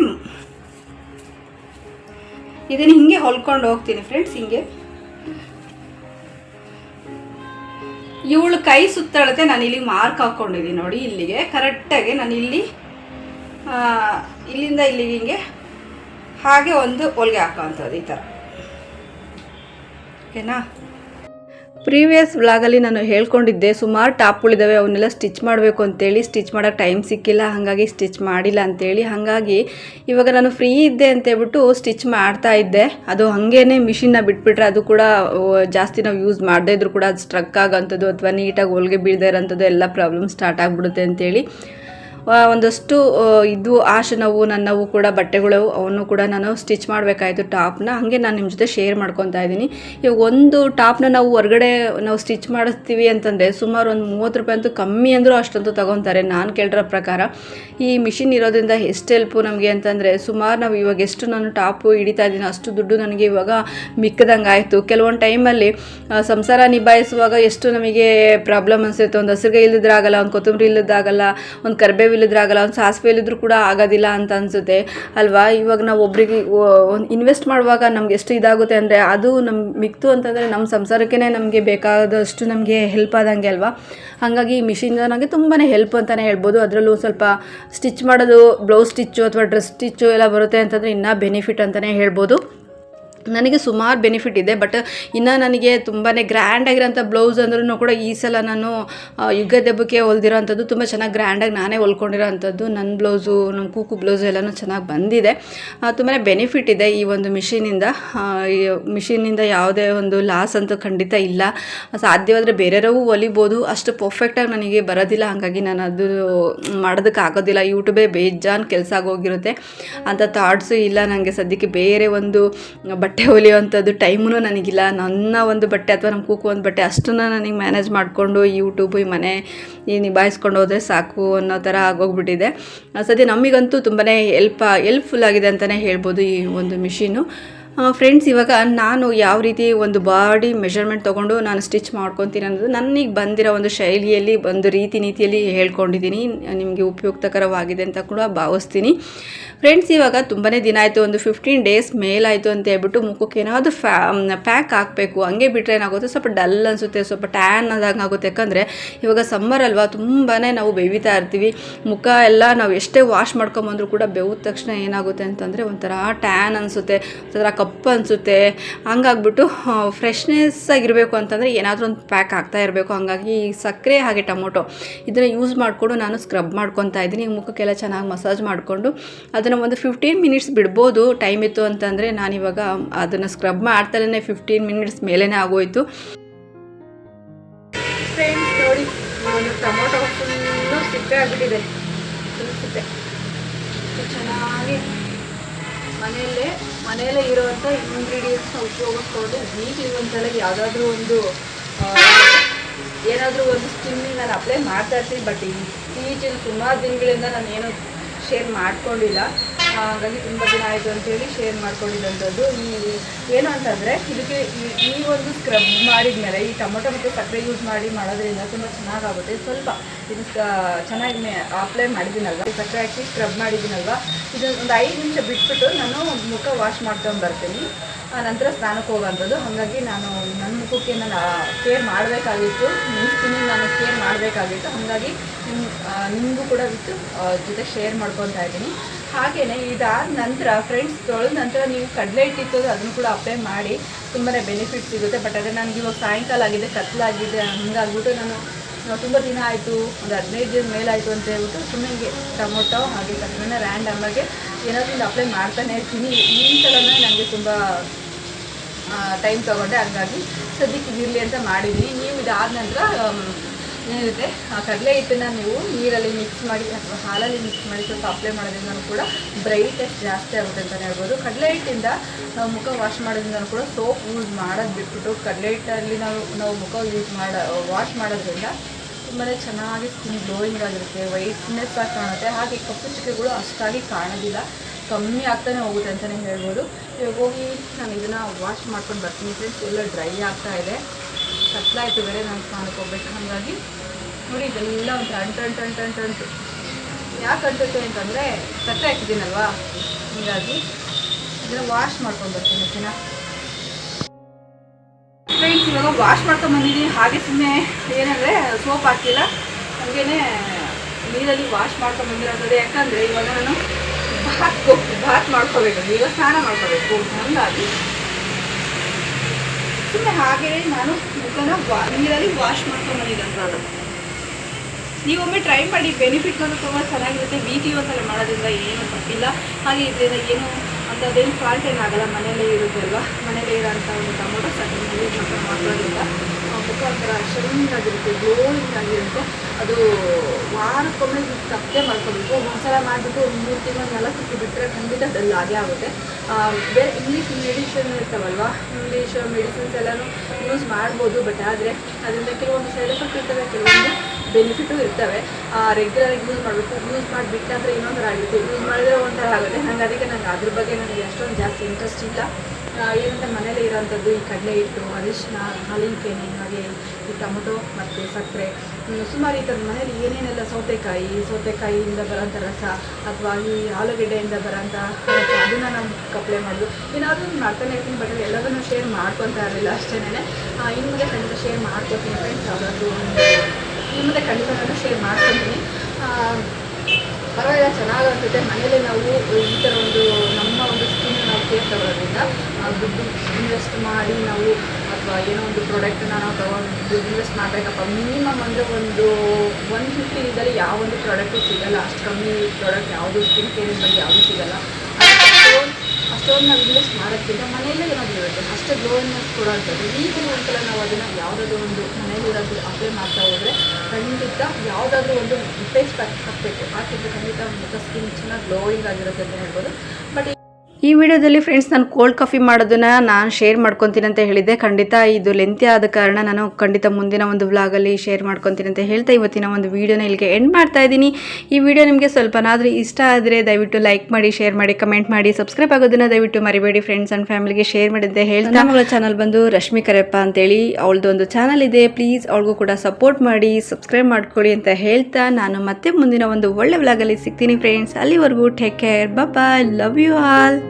ಇದನ್ನು ಹಿಂಗೆ ಹೊಲ್ಕೊಂಡು ಹೋಗ್ತೀನಿ ಫ್ರೆಂಡ್ಸ್ ಹಿಂಗೆ. ಇವಳು ಕೈ ಸುತ್ತಳತೆ ನಾನು ಇಲ್ಲಿ ಮಾರ್ಕ್ ಹಾಕ್ಕೊಂಡಿದ್ದೀನಿ ನೋಡಿ ಇಲ್ಲಿಗೆ. ಕರೆಕ್ಟಾಗಿ ನಾನು ಇಲ್ಲಿ ಇಲ್ಲಿಂದ ಇಲ್ಲಿಗೆ ಹಿಂಗೆ ಹಾಗೆ ಒಂದು ಹೊಲಿಗೆ ಹಾಕೋವಂಥದ್ದು ಈ ಥರ. ಓಕೆನಾ ಪ್ರೀವಿಯಸ್ ವ್ಲಾಗಲ್ಲಿ ನಾನು ಹೇಳ್ಕೊಂಡಿದ್ದೆ, ಸುಮಾರು ಟಾಪ್ಗಳಿದ್ದಾವೆ ಅವನ್ನೆಲ್ಲ ಸ್ಟಿಚ್ ಮಾಡಬೇಕು ಅಂತೇಳಿ. ಸ್ಟಿಚ್ ಮಾಡೋಕ್ಕೆ ಟೈಮ್ ಸಿಕ್ಕಿಲ್ಲ, ಹಾಗಾಗಿ ಸ್ಟಿಚ್ ಮಾಡಿಲ್ಲ ಅಂತೇಳಿ. ಹಾಗಾಗಿ ಇವಾಗ ನಾನು ಫ್ರೀ ಇದ್ದೆ ಅಂತೇಳ್ಬಿಟ್ಟು ಸ್ಟಿಚ್ ಮಾಡ್ತಾ ಇದ್ದೆ. ಅದು ಹಾಗೇನೆ ಮಿಷಿನ್ನ ಬಿಟ್ಬಿಟ್ರೆ ಅದು ಕೂಡ ಜಾಸ್ತಿ ನಾವು ಯೂಸ್ ಮಾಡದೇ ಇದ್ರೂ ಕೂಡ ಅದು ಸ್ಟ್ರಕ್ ಆಗೋಂಥದ್ದು ಅಥವಾ ನೀಟಾಗಿ ಹೊಲಿಗೆ ಬೀಳದೇ ಇರೋಂಥದ್ದು ಎಲ್ಲ ಪ್ರಾಬ್ಲಮ್ ಸ್ಟಾರ್ಟ್ ಆಗಿಬಿಡುತ್ತೆ ಅಂತೇಳಿ. ಒಂದಷ್ಟು ಇದು ಆಶನವು ನೋವು ನನ್ನವು ಕೂಡ, ಬಟ್ಟೆಗಳು ಅವನ್ನು ಕೂಡ ನಾನು ಸ್ಟಿಚ್ ಮಾಡಬೇಕಾಯಿತು ಟಾಪ್ನ ಹಾಗೆ ನಾನು ನಿಮ್ಮ ಜೊತೆ ಶೇರ್ ಮಾಡ್ಕೊತಾ ಇದ್ದೀನಿ. ಇವಾಗ ಒಂದು ಟಾಪ್ನ ನಾವು ಹೊರಗಡೆ ನಾವು ಸ್ಟಿಚ್ ಮಾಡಿಸ್ತೀವಿ ಅಂತಂದರೆ ಸುಮಾರು ಒಂದು ಮೂವತ್ತು ರೂಪಾಯಿ ಅಂತೂ ಕಮ್ಮಿ ಅಂದರೂ ಅಷ್ಟಂತೂ ತೊಗೊತಾರೆ ನಾನು ಕೇಳಿರೋ ಪ್ರಕಾರ. ಈ ಮಿಷಿನ್ ಇರೋದ್ರಿಂದ ಎಷ್ಟು ಹೆಲ್ಪು ನಮಗೆ ಅಂತಂದರೆ ಸುಮಾರು ನಾವು ಇವಾಗ ಎಷ್ಟು ನಾನು ಟಾಪು ಹಿಡಿತಾ ಇದ್ದೀನಿ, ಅಷ್ಟು ದುಡ್ಡು ನನಗೆ ಇವಾಗ ಮಿಕ್ಕದಂಗೆ ಆಯಿತು. ಕೆಲವೊಂದು ಟೈಮಲ್ಲಿ ಸಂಸಾರ ನಿಭಾಯಿಸುವಾಗ ಎಷ್ಟು ನಮಗೆ ಪ್ರಾಬ್ಲಮ್ ಅನಿಸುತ್ತೆ. ಒಂದು ಹಸಿರುಗೆ ಇಲ್ಲದ್ರಾಗಲ್ಲ ಒಂದು ಕೊತ್ತಂಬರಿ ಇಲ್ಲದಾಗಲ್ಲ ಒಂದು ಕರಿಬೇವು ಇಲ್ಲದ್ರಾಗಲ್ಲ ಒಂದು ಸಾಸಿವೆ ಇಲ್ಲದ್ರೂ ಕೂಡ ಆಗೋದಿಲ್ಲ ಅಂತ ಅನಿಸುತ್ತೆ. ಅಲ್ವಾ? ಇವಾಗ ನಾವು ಒಬ್ಬರಿಗೆ ಒಂದು ಇನ್ವೆಸ್ಟ್ ಮಾಡುವಾಗ ನಮ್ಗೆ ಎಷ್ಟು ಇದಾಗುತ್ತೆ ಅಂದರೆ ಅದು ನಮ್ಮ ಮಿಕ್ತು ಅಂತಂದರೆ ನಮ್ಮ ಸಂಸಾರಕ್ಕೇ ನಮಗೆ ಬೇಕಾದಷ್ಟು ನಮಗೆ ಹೆಲ್ಪ್ ಆದಂಗೆ ಅಲ್ವಾ? ಹಾಗಾಗಿ ಈ ಮಿಷಿನ್ ನನಗೆ ತುಂಬಾ ಹೆಲ್ಪ್ ಅಂತಲೇ ಹೇಳ್ಬೋದು. ಅದರಲ್ಲೂ ಸ್ವಲ್ಪ ಸ್ಟಿಚ್ ಮಾಡೋದು ಬ್ಲೌಸ್ ಸ್ಟಿಚ್ಚು ಅಥವಾ ಡ್ರೆಸ್ ಸ್ಟಿಚ್ಚು ಎಲ್ಲ ಬರುತ್ತೆ ಅಂತಂದರೆ ಇನ್ನೂ ಬೆನಿಫಿಟ್ ಅಂತಲೇ ಹೇಳ್ಬೋದು. ನನಗೆ ಸುಮಾರು ಬೆನಿಫಿಟ್ ಇದೆ ಬಟ್ ಇನ್ನು ನನಗೆ ತುಂಬಾ ಗ್ರ್ಯಾಂಡಾಗಿರೋಂಥ ಬ್ಲೌಸ್ ಅಂದ್ರೂ ಕೂಡ ಈ ಸಲ ನಾನು ಯುಗದ ಹಬ್ಬಕ್ಕೆ ಹೊಲ್ದಿರೋ ಅಂಥದ್ದು ತುಂಬ ಚೆನ್ನಾಗಿ ಗ್ರ್ಯಾಂಡಾಗಿ ನಾನೇ ಹೊಲ್ಕೊಂಡಿರೋ ಅಂಥದ್ದು ನನ್ನ ಬ್ಲೌಸು ನಮ್ಮ ಕೂಕು ಬ್ಲೌಸು ಎಲ್ಲನೂ ಚೆನ್ನಾಗಿ ಬಂದಿದೆ. ತುಂಬಾ ಬೆನಿಫಿಟ್ ಇದೆ ಈ ಒಂದು ಮಿಷಿನಿಂದ ಮಿಷಿನಿಂದ ಯಾವುದೇ ಒಂದು ಲಾಸ್ ಅಂತೂ ಖಂಡಿತ ಇಲ್ಲ. ಸಾಧ್ಯವಾದರೆ ಬೇರೆಯವ್ರಿಗೂ ಹೊಲಿಬೋದು. ಅಷ್ಟು ಪರ್ಫೆಕ್ಟಾಗಿ ನನಗೆ ಬರೋದಿಲ್ಲ, ಹಾಗಾಗಿ ನಾನು ಅದು ಮಾಡೋದಕ್ಕೆ ಆಗೋದಿಲ್ಲ. ಯೂಟ್ಯೂಬೇ ಬೇಜಾನ್ ಕೆಲಸ ಆಗೋಗಿರುತ್ತೆ. ಅಂಥ ಥಾಟ್ಸು ಇಲ್ಲ ನನಗೆ ಸದ್ಯಕ್ಕೆ. ಬೇರೆ ಒಂದು ಬಟ್ಟೆ ಹೊಲಿಯುವಂಥದ್ದು ಟೈಮೂ ನನಗಿಲ್ಲ. ನನ್ನ ಒಂದು ಬಟ್ಟೆ ಅಥವಾ ನಮ್ಮ ಕೂಕು ಒಂದು ಬಟ್ಟೆ ಅಷ್ಟನ್ನ ನನಗೆ ಮ್ಯಾನೇಜ್ ಮಾಡಿಕೊಂಡು ಯೂಟ್ಯೂಬು, ಈ ಮನೆ ಈ ನಿಭಾಯಿಸ್ಕೊಂಡು ಹೋದರೆ ಸಾಕು ಅನ್ನೋ ಥರ ಆಗೋಗ್ಬಿಟ್ಟಿದೆ. ಸದ್ಯ ನಮಗಂತೂ ತುಂಬಾ ಹೆಲ್ಪ್ ಹೆಲ್ಪ್ಫುಲ್ ಆಗಿದೆ ಅಂತಲೇ ಹೇಳ್ಬೋದು ಈ ಒಂದು ಮಿಷಿನು ಫ್ರೆಂಡ್ಸ್ ಇವಾಗ ನಾನು ಯಾವ ರೀತಿ ಒಂದು ಬಾಡಿ ಮೆಷರ್ಮೆಂಟ್ ತೊಗೊಂಡು ನಾನು ಸ್ಟಿಚ್ ಮಾಡ್ಕೊತೀನಿ ಅನ್ನೋದು ನನಗೆ ಬಂದಿರೋ ಒಂದು ಶೈಲಿಯಲ್ಲಿ, ಒಂದು ರೀತಿ ನೀತಿಯಲ್ಲಿ ಹೇಳ್ಕೊಂಡಿದ್ದೀನಿ. ನಿಮಗೆ ಉಪಯುಕ್ತಕರವಾಗಿದೆ ಅಂತ ಕೂಡ ಭಾವಿಸ್ತೀನಿ. ಫ್ರೆಂಡ್ಸ್ ಇವಾಗ ತುಂಬಾ ದಿನ ಆಯಿತು, ಒಂದು ಫಿಫ್ಟೀನ್ ಡೇಸ್ ಮೇಲಾಯಿತು ಅಂತ ಹೇಳ್ಬಿಟ್ಟು ಮುಖಕ್ಕೆ ಏನಾದರೂ ಫ್ಯಾ ಪ್ಯಾಕ್ ಹಾಕಬೇಕು. ಹಂಗೆ ಬಿಟ್ಟರೆ ಏನಾಗುತ್ತೆ? ಸ್ವಲ್ಪ ಡಲ್ ಅನಿಸುತ್ತೆ, ಸ್ವಲ್ಪ ಟ್ಯಾನ್ ಆದಂಗೆ ಆಗುತ್ತೆ. ಯಾಕಂದರೆ ಇವಾಗ ಸಮ್ಮರ್ ಅಲ್ವಾ ತುಂಬಾ ನಾವು ಬೇಯ್ತಾ ಇರ್ತೀವಿ. ಮುಖ ಎಲ್ಲ ನಾವು ಎಷ್ಟೇ ವಾಶ್ ಮಾಡ್ಕೊಂಬಂದ್ರು ಕೂಡ ಬೆವ್ದ ತಕ್ಷಣ ಏನಾಗುತ್ತೆ ಅಂತಂದರೆ ಒಂಥರ ಟ್ಯಾನ್ ಅನಿಸುತ್ತೆ. ಒಂಥರ ಕಪ್ಪು ಅನಿಸುತ್ತೆ. ಹಂಗಾಗ್ಬಿಟ್ಟು ಫ್ರೆಶ್ನೆಸ್ ಆಗಿರಬೇಕು ಅಂತಂದರೆ ಏನಾದರೂ ಒಂದು ಪ್ಯಾಕ್ ಆಗ್ತಾ ಇರಬೇಕು. ಹಂಗಾಗಿ ಸಕ್ಕರೆ ಹಾಗೆ ಟೊಮೊಟೊ ಇದನ್ನು ಯೂಸ್ ಮಾಡಿಕೊಂಡು ನಾನು ಸ್ಕ್ರಬ್ ಮಾಡ್ಕೊತಾ ಇದ್ದೀನಿ. ಮುಖಕ್ಕೆಲ್ಲ ಚೆನ್ನಾಗಿ ಮಸಾಜ್ ಮಾಡಿಕೊಂಡು ಅದನ್ನು ಒಂದು ಫಿಫ್ಟೀನ್ ಮಿನಿಟ್ಸ್ ಬಿಡ್ಬೋದು. ಟೈಮ್ ಇತ್ತು ಅಂತಂದರೆ ನಾನಿವಾಗ ಅದನ್ನು ಸ್ಕ್ರಬ್ ಮಾಡ್ತಾಲೇ ಫಿಫ್ಟೀನ್ ಮಿನಿಟ್ಸ್ ಮೇಲೇ ಆಗೋಯಿತು. ಟೊಮೊಟೊ ಆಗಿಬಿಟ್ಟಿದೆ. ಚೆನ್ನಾಗಿ ಮನೆಯಲ್ಲೇ ಮನೆಯಲ್ಲೇ ಇರುವಂಥ ಇಂಗ್ರೀಡಿಯೆಂಟ್ಸ್ನ ಉಪಯೋಗಿಸ್ಕೊಂಡು ವೀಕ್ಲಿ ಒಂದ್ಸಲ ಯಾವುದಾದ್ರೂ ಒಂದು ಏನಾದರೂ ಒಂದು ಸ್ಕಿನ್ನಿಗೆ ನಾನು ಅಪ್ಲೈ ಮಾಡ್ತಾ ಇರ್ತೀನಿ. ಬಟ್ ಇತ್ತೀಚಿನ ಸುಮಾರು ದಿನಗಳಿಂದ ನಾನು ಏನು ಶೇರ್ ಮಾಡ್ಕೊಂಡಿಲ್ಲ. ಹಾಗಾಗಿ ತುಂಬ ದಿನ ಆಯಿತು ಅಂತೇಳಿ ಶೇರ್ ಮಾಡ್ಕೊಂಡಿದ್ದಂಥದ್ದು ಈ ಏನು ಅಂತಂದರೆ, ಇದಕ್ಕೆ ಈ- ಒಂದು ಸ್ಕ್ರಬ್ ಮಾಡಿದ್ಮೇಲೆ ಈ ಟೊಮೊಟೊ ಮತ್ತು ಸಕ್ಕರೆ ಯೂಸ್ ಮಾಡಿ ಮಾಡೋದ್ರಿಂದ ತುಂಬ ಚೆನ್ನಾಗಾಗುತ್ತೆ. ಸ್ವಲ್ಪ ಇದು ಚೆನ್ನಾಗಿ ಅಪ್ಲೈ ಮಾಡಿದ್ದೀನಲ್ವ? ಸಕ್ಕರೆ ಹಾಕಿ ಸ್ಕ್ರಬ್ ಮಾಡಿದ್ದೀನಲ್ವ? ಇದು ಒಂದು ಐದು ನಿಮಿಷ ಬಿಟ್ಬಿಟ್ಟು ನಾನು ಮುಖ ವಾಶ್ ಮಾಡ್ಕೊಂಡು ಬರ್ತೀನಿ. ನಂತರ ಸ್ನಾನಕ್ಕೆ ಹೋಗೋಂಥದ್ದು ಹಾಗಾಗಿ ನಾನು ನನ್ನ ಮುಖಕ್ಕೆ ನಾನು ಕೇರ್ ಮಾಡಬೇಕಾಗಿತ್ತು. ನಿಮ್ಮ ಸ್ಕಿನ್ನಿಗೆ ನಾನು ಕೇರ್ ಮಾಡಬೇಕಾಗಿತ್ತು. ಹಾಗಾಗಿ ನಿಮಗೂ ಕೂಡ ವಿತ್ ಜೊತೆ ಶೇರ್ ಮಾಡ್ಕೊತಾ ಇದ್ದೀನಿ. ಹಾಗೆಯೇ ಇದಾದ ನಂತರ ಫ್ರೆಂಡ್ಸ್ ತೊಳೆದ ನಂತರ ನೀವು ಕಡಲೆ ಹಿಟ್ಟಿತ್ತು ಅದನ್ನು ಕೂಡ ಅಪ್ಲೈ ಮಾಡಿ ತುಂಬಾ ಬೆನಿಫಿಟ್ ಸಿಗುತ್ತೆ. ಬಟ್ ಅದೇ ನನಗೆ ಇವಾಗ ಸಾಯಂಕಾಲ ಆಗಿದೆ, ಕತ್ಲಾಗಿದೆ, ಹಂಗಾಗ್ಬಿಟ್ಟು ನಾನು ನಾವು ತುಂಬ ದಿನ ಆಯಿತು, ಒಂದು ಹದಿನೈದು ದಿನ ಮೇಲಾಯಿತು ಅಂತ ಹೇಳ್ಬಿಟ್ಟು ಸುಮ್ಮನೆ ಟೊಮೊಟೊ ಹಾಗೆ ಕಡಿಮೆ ರ್ಯಾಂಡಮ್ ಏನಾದರೂ ಒಂದು ಅಪ್ಲೈ ಮಾಡ್ತಾನೆ ಇರ್ತೀನಿ. ಈ ಸಲನೇ ನನಗೆ ತುಂಬ ಟೈಮ್ ತೊಗೊಂಡೆ. ಹಂಗಾಗಿ ಸದ್ಯಕ್ಕೆ ಇದಿರಲಿ ಅಂತ ಮಾಡಿದ್ದೀನಿ. ನೀವು ಇದಾದ ನಂತರ ಏನಿರುತ್ತೆ ಆ ಕಡಲೆ ಹಿಟ್ಟನ್ನ ನೀವು ನೀರಲ್ಲಿ ಮಿಕ್ಸ್ ಮಾಡಿ ಅಥವಾ ಹಾಲಲ್ಲಿ ಮಿಕ್ಸ್ ಮಾಡಿ ಸ್ವಲ್ಪ ಅಪ್ಲೈ ಮಾಡೋದ್ರಿಂದ ಕೂಡ ಬ್ರೈಟೆಸ್ಟ್ ಜಾಸ್ತಿ ಆಗುತ್ತೆ ಅಂತಲೇ ಹೇಳ್ಬೋದು. ಕಡಲೆ ಹಿಟ್ಟಿಂದ ನಾವು ಮುಖ ವಾಶ್ ಮಾಡೋದ್ರಿಂದ ಕೂಡ ಸೋಪ್ ಯೂಸ್ ಮಾಡೋದು ಬಿಟ್ಬಿಟ್ಟು ಕಡಲೆ ಹಿಟ್ಟಲ್ಲಿ ನಾವು ನಾವು ಮುಖ ಯೂಸ್ ಮಾಡ ವಾಶ್ ಮಾಡೋದ್ರಿಂದ ತುಂಬಾ ಚೆನ್ನಾಗಿ ಸ್ಕಿನ್ ಗ್ಲೋಯಿಂಗ್ ಆಗಿರುತ್ತೆ ವೈಟ್ನೆಸ್ ಆಗಿ ಕಾಣುತ್ತೆ. ಹಾಗೆ ಕಪ್ಪು ಚುಕ್ಕೆಗಳು ಅಷ್ಟಾಗಿ ಕಾಣೋದಿಲ್ಲ. ಕಮ್ಮಿ ಆಗ್ತಾನೆ ಹೋಗುತ್ತೆ ಅಂತಲೇ ಹೇಳ್ಬೋದು. ಇವಾಗ ಹೋಗಿ ನಾನು ಇದನ್ನು ವಾಶ್ ಮಾಡ್ಕೊಂಡು ಬರ್ತೀನಿ. ಫ್ರೆಂಡ್ಸ್ ಎಲ್ಲ ಡ್ರೈ ಆಗ್ತಾ ಇದೆ. ಕತ್ಲಾಯ್ತು, ಬೇರೆ ನಾನು ಹೋಗ್ಬೇಕು. ಹಾಗಾಗಿ ನೋಡಿ ಇದೆಲ್ಲ ಒಂದು ಅಂಟು ಅಂಟು ಅಂಟು ಅಂಟು ಅಂಟು ಯಾಕೆ ಅಂಟುತ್ತೆ ಅಂತಂದರೆ ಕತ್ತೆ ಹಾಕಿದ್ದೀನಲ್ವಾ? ಹೀಗಾಗಿ ಇದನ್ನು ವಾಶ್ ಮಾಡ್ಕೊಂಡು ಬರ್ತೀನಿ ಓಕೆನಾ ಫ್ರೆಂಡ್ಸ್ ಇವಾಗ ವಾಶ್ ಮಾಡ್ಕೊಂಡು ಬಂದಿದ್ದೀನಿ. ಹಾಗೆ ಸುಮ್ಮನೆ ಏನಂದರೆ ಸೋಪ್ ಹಾಕಿಲ್ಲ ಹಾಗೇ ನೀರಲ್ಲಿ ವಾಶ್ ಮಾಡ್ಕೊಂಡು ಬಂದಿರೋದು ಯಾಕಂದರೆ ಇವಾಗ ನಾನು ಬಾತ್ ಭಾತ್ ಮಾಡ್ಕೋಬೇಕು. ಈಗ ಸ್ನಾನ ಮಾಡ್ಕೋಬೇಕು. ಹಾಗಾಗಿ ಸುಮ್ಮನೆ ಹಾಗೆಯೇ ನಾನು ಮುಖನ ವಾ ನೀರಲ್ಲಿ ವಾಶ್ ಮಾಡ್ಕೊಂಡು ನಾನು. ನೀವೊಮ್ಮೆ ಟ್ರೈ ಮಾಡಿ ಬೆನಿಫಿಟ್ ಬಂದು ತುಂಬ ಚೆನ್ನಾಗಿರುತ್ತೆ. ವೀಕ್ಲಿ ಒಂದ್ಸಲ ಮಾಡೋದ್ರಿಂದ ಏನೂ ತಪ್ಪಿಲ್ಲ. ಹಾಗೆ ಇದರಿಂದ ಏನು ಅಂಥದ್ದೇನು ಫಾಲ್ಟ್ ಏನಾಗಲ್ಲ. ಮನೆಯಲ್ಲೇ ಇರುತ್ತೆ ಅಲ್ವಾ ಮನೆಯಲ್ಲೇ ಇರೋಂಥ ಒಂದು ಟೊಮೊಟೊ ಸಕ್ಕರೆ ಯೂಸ್ ಮಾಡ್ಕೊಂಡು ಮಾಡೋದ್ರಿಂದ ಮುಖ ಒಂಥರ ಶೈನಿಂಗ್ ಆಗಿರುತ್ತೆ ಗ್ಲೋಯಿಂಗ್ ಆಗಿರುತ್ತೆ ಅದು ವಾರಕ್ಕೊಮ್ಮೆ ತಪ್ಪೆ ಮಾಡ್ಕೋಬೇಕು. ಒಂದ್ಸಲ ಮಾಡಿಬಿಟ್ಟು ಒಂದು ಮೂರು ತಿಂಗಳು ನಾಲ್ಕು ಬಿಟ್ಟರೆ ಖಂಡಿತ ಡಲ್ ಆಗೇ ಆಗುತ್ತೆ. ಬೇರೆ ಇಂಗ್ಲೀಷ್ ಮೆಡಿಷನ್ ಇರ್ತಾವಲ್ವಾ? ಇಂಗ್ಲೀಷ್ ಮೆಡಿಸಿನ್ಸ್ ಎಲ್ಲನೂ ಯೂಸ್ ಮಾಡ್ಬೋದು ಬಟ್ ಆದರೆ ಅದರಿಂದ ಕೆಲವೊಂದು ಸೈಡ್ ಎಫೆಕ್ಟ್ ಇರ್ತವೆ ಕೆಲವೊಂದು ಬೆನಿಫಿಟು ಇರ್ತವೆ. ರೆಗ್ಯುಲರಾಗಿ ಯೂಸ್ ಮಾಡಬೇಕು. ಯೂಸ್ ಮಾಡಿಬಿಟ್ಟಾದ್ರೆ ಇನ್ನೊಂಥರ ಆಗುತ್ತೆ ಯೂಸ್ ಮಾಡಿದ್ರೆ ಒಂಥರ ಆಗುತ್ತೆ. ನಂಗೆ ಅದಕ್ಕೆ ನಂಗೆ ಅದ್ರ ಬಗ್ಗೆ ನನಗೆ ಅಷ್ಟೊಂದು ಜಾಸ್ತಿ ಇಂಟ್ರೆಸ್ಟ್ ಇಲ್ಲ. ಏನಂದರೆ ಮನೇಲಿ ಇರೋವಂಥದ್ದು ಈ ಕಡಲೆ ಹಿಟ್ಟು, ಅರಿಶಿನ, ಹಾಲಿನ ಕೆನೆ ಹಾಗೆ ಈ ಟೊಮೊಟೊ ಮತ್ತು ಸಕ್ಕರೆ ಸುಮಾರು ಈ ಥರದ ಮನೇಲಿ ಏನೇನೆಲ್ಲ ಸೌತೆಕಾಯಿ, ಸೌತೆಕಾಯಿಯಿಂದ ಬರೋಂಥ ರಸ ಅಥವಾ ಈ ಆಲೂಗಡ್ಡೆಯಿಂದ ಬರೋಂಥ ರಸ, ಅದನ್ನು ನಾನು ಕಪ್ಲೆ ಮಾಡೋದು. ಏನಾದರೂ ಮಾಡ್ತಾನೆ ಇರ್ತೀನಿ, ಬಟ್ ಎಲ್ಲದನ್ನು ಶೇರ್ ಮಾಡ್ಕೊತಾ ಇರಲಿಲ್ಲ ಅಷ್ಟೇನೆ ಇನ್ನು ಮುಂದೆ ಖಂಡಿತ ಶೇರ್ ಮಾಡ್ಕೊತೀನಿ ಫ್ರೆಂಡ್ಸ್ ಯಾವುದಾದ್ರು ಒಂದು ಇನ್ನು ಮುಂದೆ ಖಂಡಿತ ನಾನು ಶೇರ್ ಮಾಡ್ಕೊತೀನಿ ಪರವಾಗಿಲ್ಲ ಚೆನ್ನಾಗಿ ಮನೇಲಿ ನಾವು ಈ ಥರ ಒಂದು ನಮ್ಮ ಒಂದು ಸ್ಕಿನ್ ನಾವು ಕೇರ್ ತಗೊಳ್ಳೋದ್ರಿಂದ ದುಡ್ಡು ಇನ್ವೆಸ್ಟ್ ಮಾಡಿ ನಾವು, ಅಥವಾ ಏನೋ ಒಂದು ಪ್ರಾಡಕ್ಟನ್ನ ನಾವು ತೊಗೊಂಡು ಇನ್ವೆಸ್ಟ್ ಮಾಡಬೇಕಪ್ಪ. ಮಿನಿಮಮ್ ಅಂದರೆ ಒಂದು ಒನ್ ಫಿಫ್ಟಿ ಇದರಲ್ಲಿ ಯಾವ ಒಂದು ಪ್ರಾಡಕ್ಟು ಸಿಗಲ್ಲ. ಅಷ್ಟು ಕಮ್ಮಿ ಪ್ರಾಡಕ್ಟ್ ಯಾವುದು ಸ್ಕಿನ್ ಕೇರಿನ ಬಗ್ಗೆ ಯಾವುದು ಸಿಗಲ್ಲ. ಅಷ್ಟೊಂದು ನಾವು ಇನ್ವೆಸ್ಟ್ ಮಾಡೋಕ್ಕಿಂತ ಮನೆಯಲ್ಲೇ ಏನಾದರೂ ಇರುತ್ತೆ. ಅಷ್ಟೇ ಗ್ಲೋನೆಸ್ ಕೊಡೋವಂಥದ್ದು ಈಗಲೂ ಒಂದ್ಸಲ ನಾವು ಅದನ್ನು ಯಾವುದಾದ್ರೂ ಒಂದು ಮನೇಲಿ ಇರೋದು ಅಪ್ಲೈ ಮಾಡ್ತಾ ಹೋದರೆ ಖಂಡಿತ ಯಾವುದಾದ್ರೂ ಒಂದು ಫೇಸ್ ಪ್ಯಾಕ್ ಹಾಕಬೇಕು. ಹಾಕಿದ್ರೆ ಖಂಡಿತ ಮುಖ ಸ್ಕಿನ್ ಚೆನ್ನಾಗಿ ಗ್ಲೋಯಿಂಗ್ ಆಗಿರುತ್ತೆ ಅಂತ ಹೇಳ್ಬೋದು. ಬಟ್ ಈ ವಿಡಿಯೋದಲ್ಲಿ ಫ್ರೆಂಡ್ಸ್ ನಾನು ಕೋಲ್ಡ್ ಕಾಫಿ ಮಾಡೋದನ್ನ ನಾನು ಶೇರ್ ಮಾಡ್ಕೊತೀನಿ ಅಂತ ಹೇಳಿದ್ದೆ. ಖಂಡಿತ ಇದು ಲೆಂತಿ ಆದ ಕಾರಣ ನಾನು ಖಂಡಿತ ಮುಂದಿನ ಒಂದು ವ್ಲಾಗಲ್ಲಿ ಶೇರ್ ಮಾಡ್ಕೊತೀನಿ ಅಂತ ಹೇಳ್ತಾ ಇವತ್ತಿನ ಒಂದು ವಿಡಿಯೋನ ಇಲ್ಲಿಗೆ ಎಂಡ್ ಮಾಡ್ತಾ ಇದ್ದೀನಿ. ಈ ವಿಡಿಯೋ ನಿಮಗೆ ಸ್ವಲ್ಪನಾದರೂ ಇಷ್ಟ ಆದರೆ ದಯವಿಟ್ಟು ಲೈಕ್ ಮಾಡಿ ಶೇರ್ ಮಾಡಿ ಕಮೆಂಟ್ ಮಾಡಿ ಸಬ್ಸ್ಕ್ರೈಬ್ ಆಗೋದನ್ನು ದಯವಿಟ್ಟು ಮರಿಬೇಡಿ ಫ್ರೆಂಡ್ಸ್ ಆ್ಯಂಡ್ ಫ್ಯಾಮಿಲಿಗೆ ಶೇರ್ ಮಾಡಿದ್ದೆ ಹೇಳ್ತಾ. ಅವಳ ಚಾನಲ್ ಬಂದು ರಶ್ಮಿ ಕರೆಪ್ಪ ಅಂತೇಳಿ. ಅವಳದು ಒಂದು ಚಾನಲ್ ಇದೆ. ಪ್ಲೀಸ್ ಅವಳಿಗೂ ಕೂಡ ಸಪೋರ್ಟ್ ಮಾಡಿ ಸಬ್ಸ್ಕ್ರೈಬ್ ಮಾಡ್ಕೊಳ್ಳಿ ಅಂತ ಹೇಳ್ತಾ ನಾನು ಮತ್ತೆ ಮುಂದಿನ ಒಂದು ಒಳ್ಳೆ ವ್ಲಾಗಲ್ಲಿ ಸಿಗ್ತೀನಿ ಫ್ರೆಂಡ್ಸ್ ಅಲ್ಲಿವರೆಗೂ take care bye love you all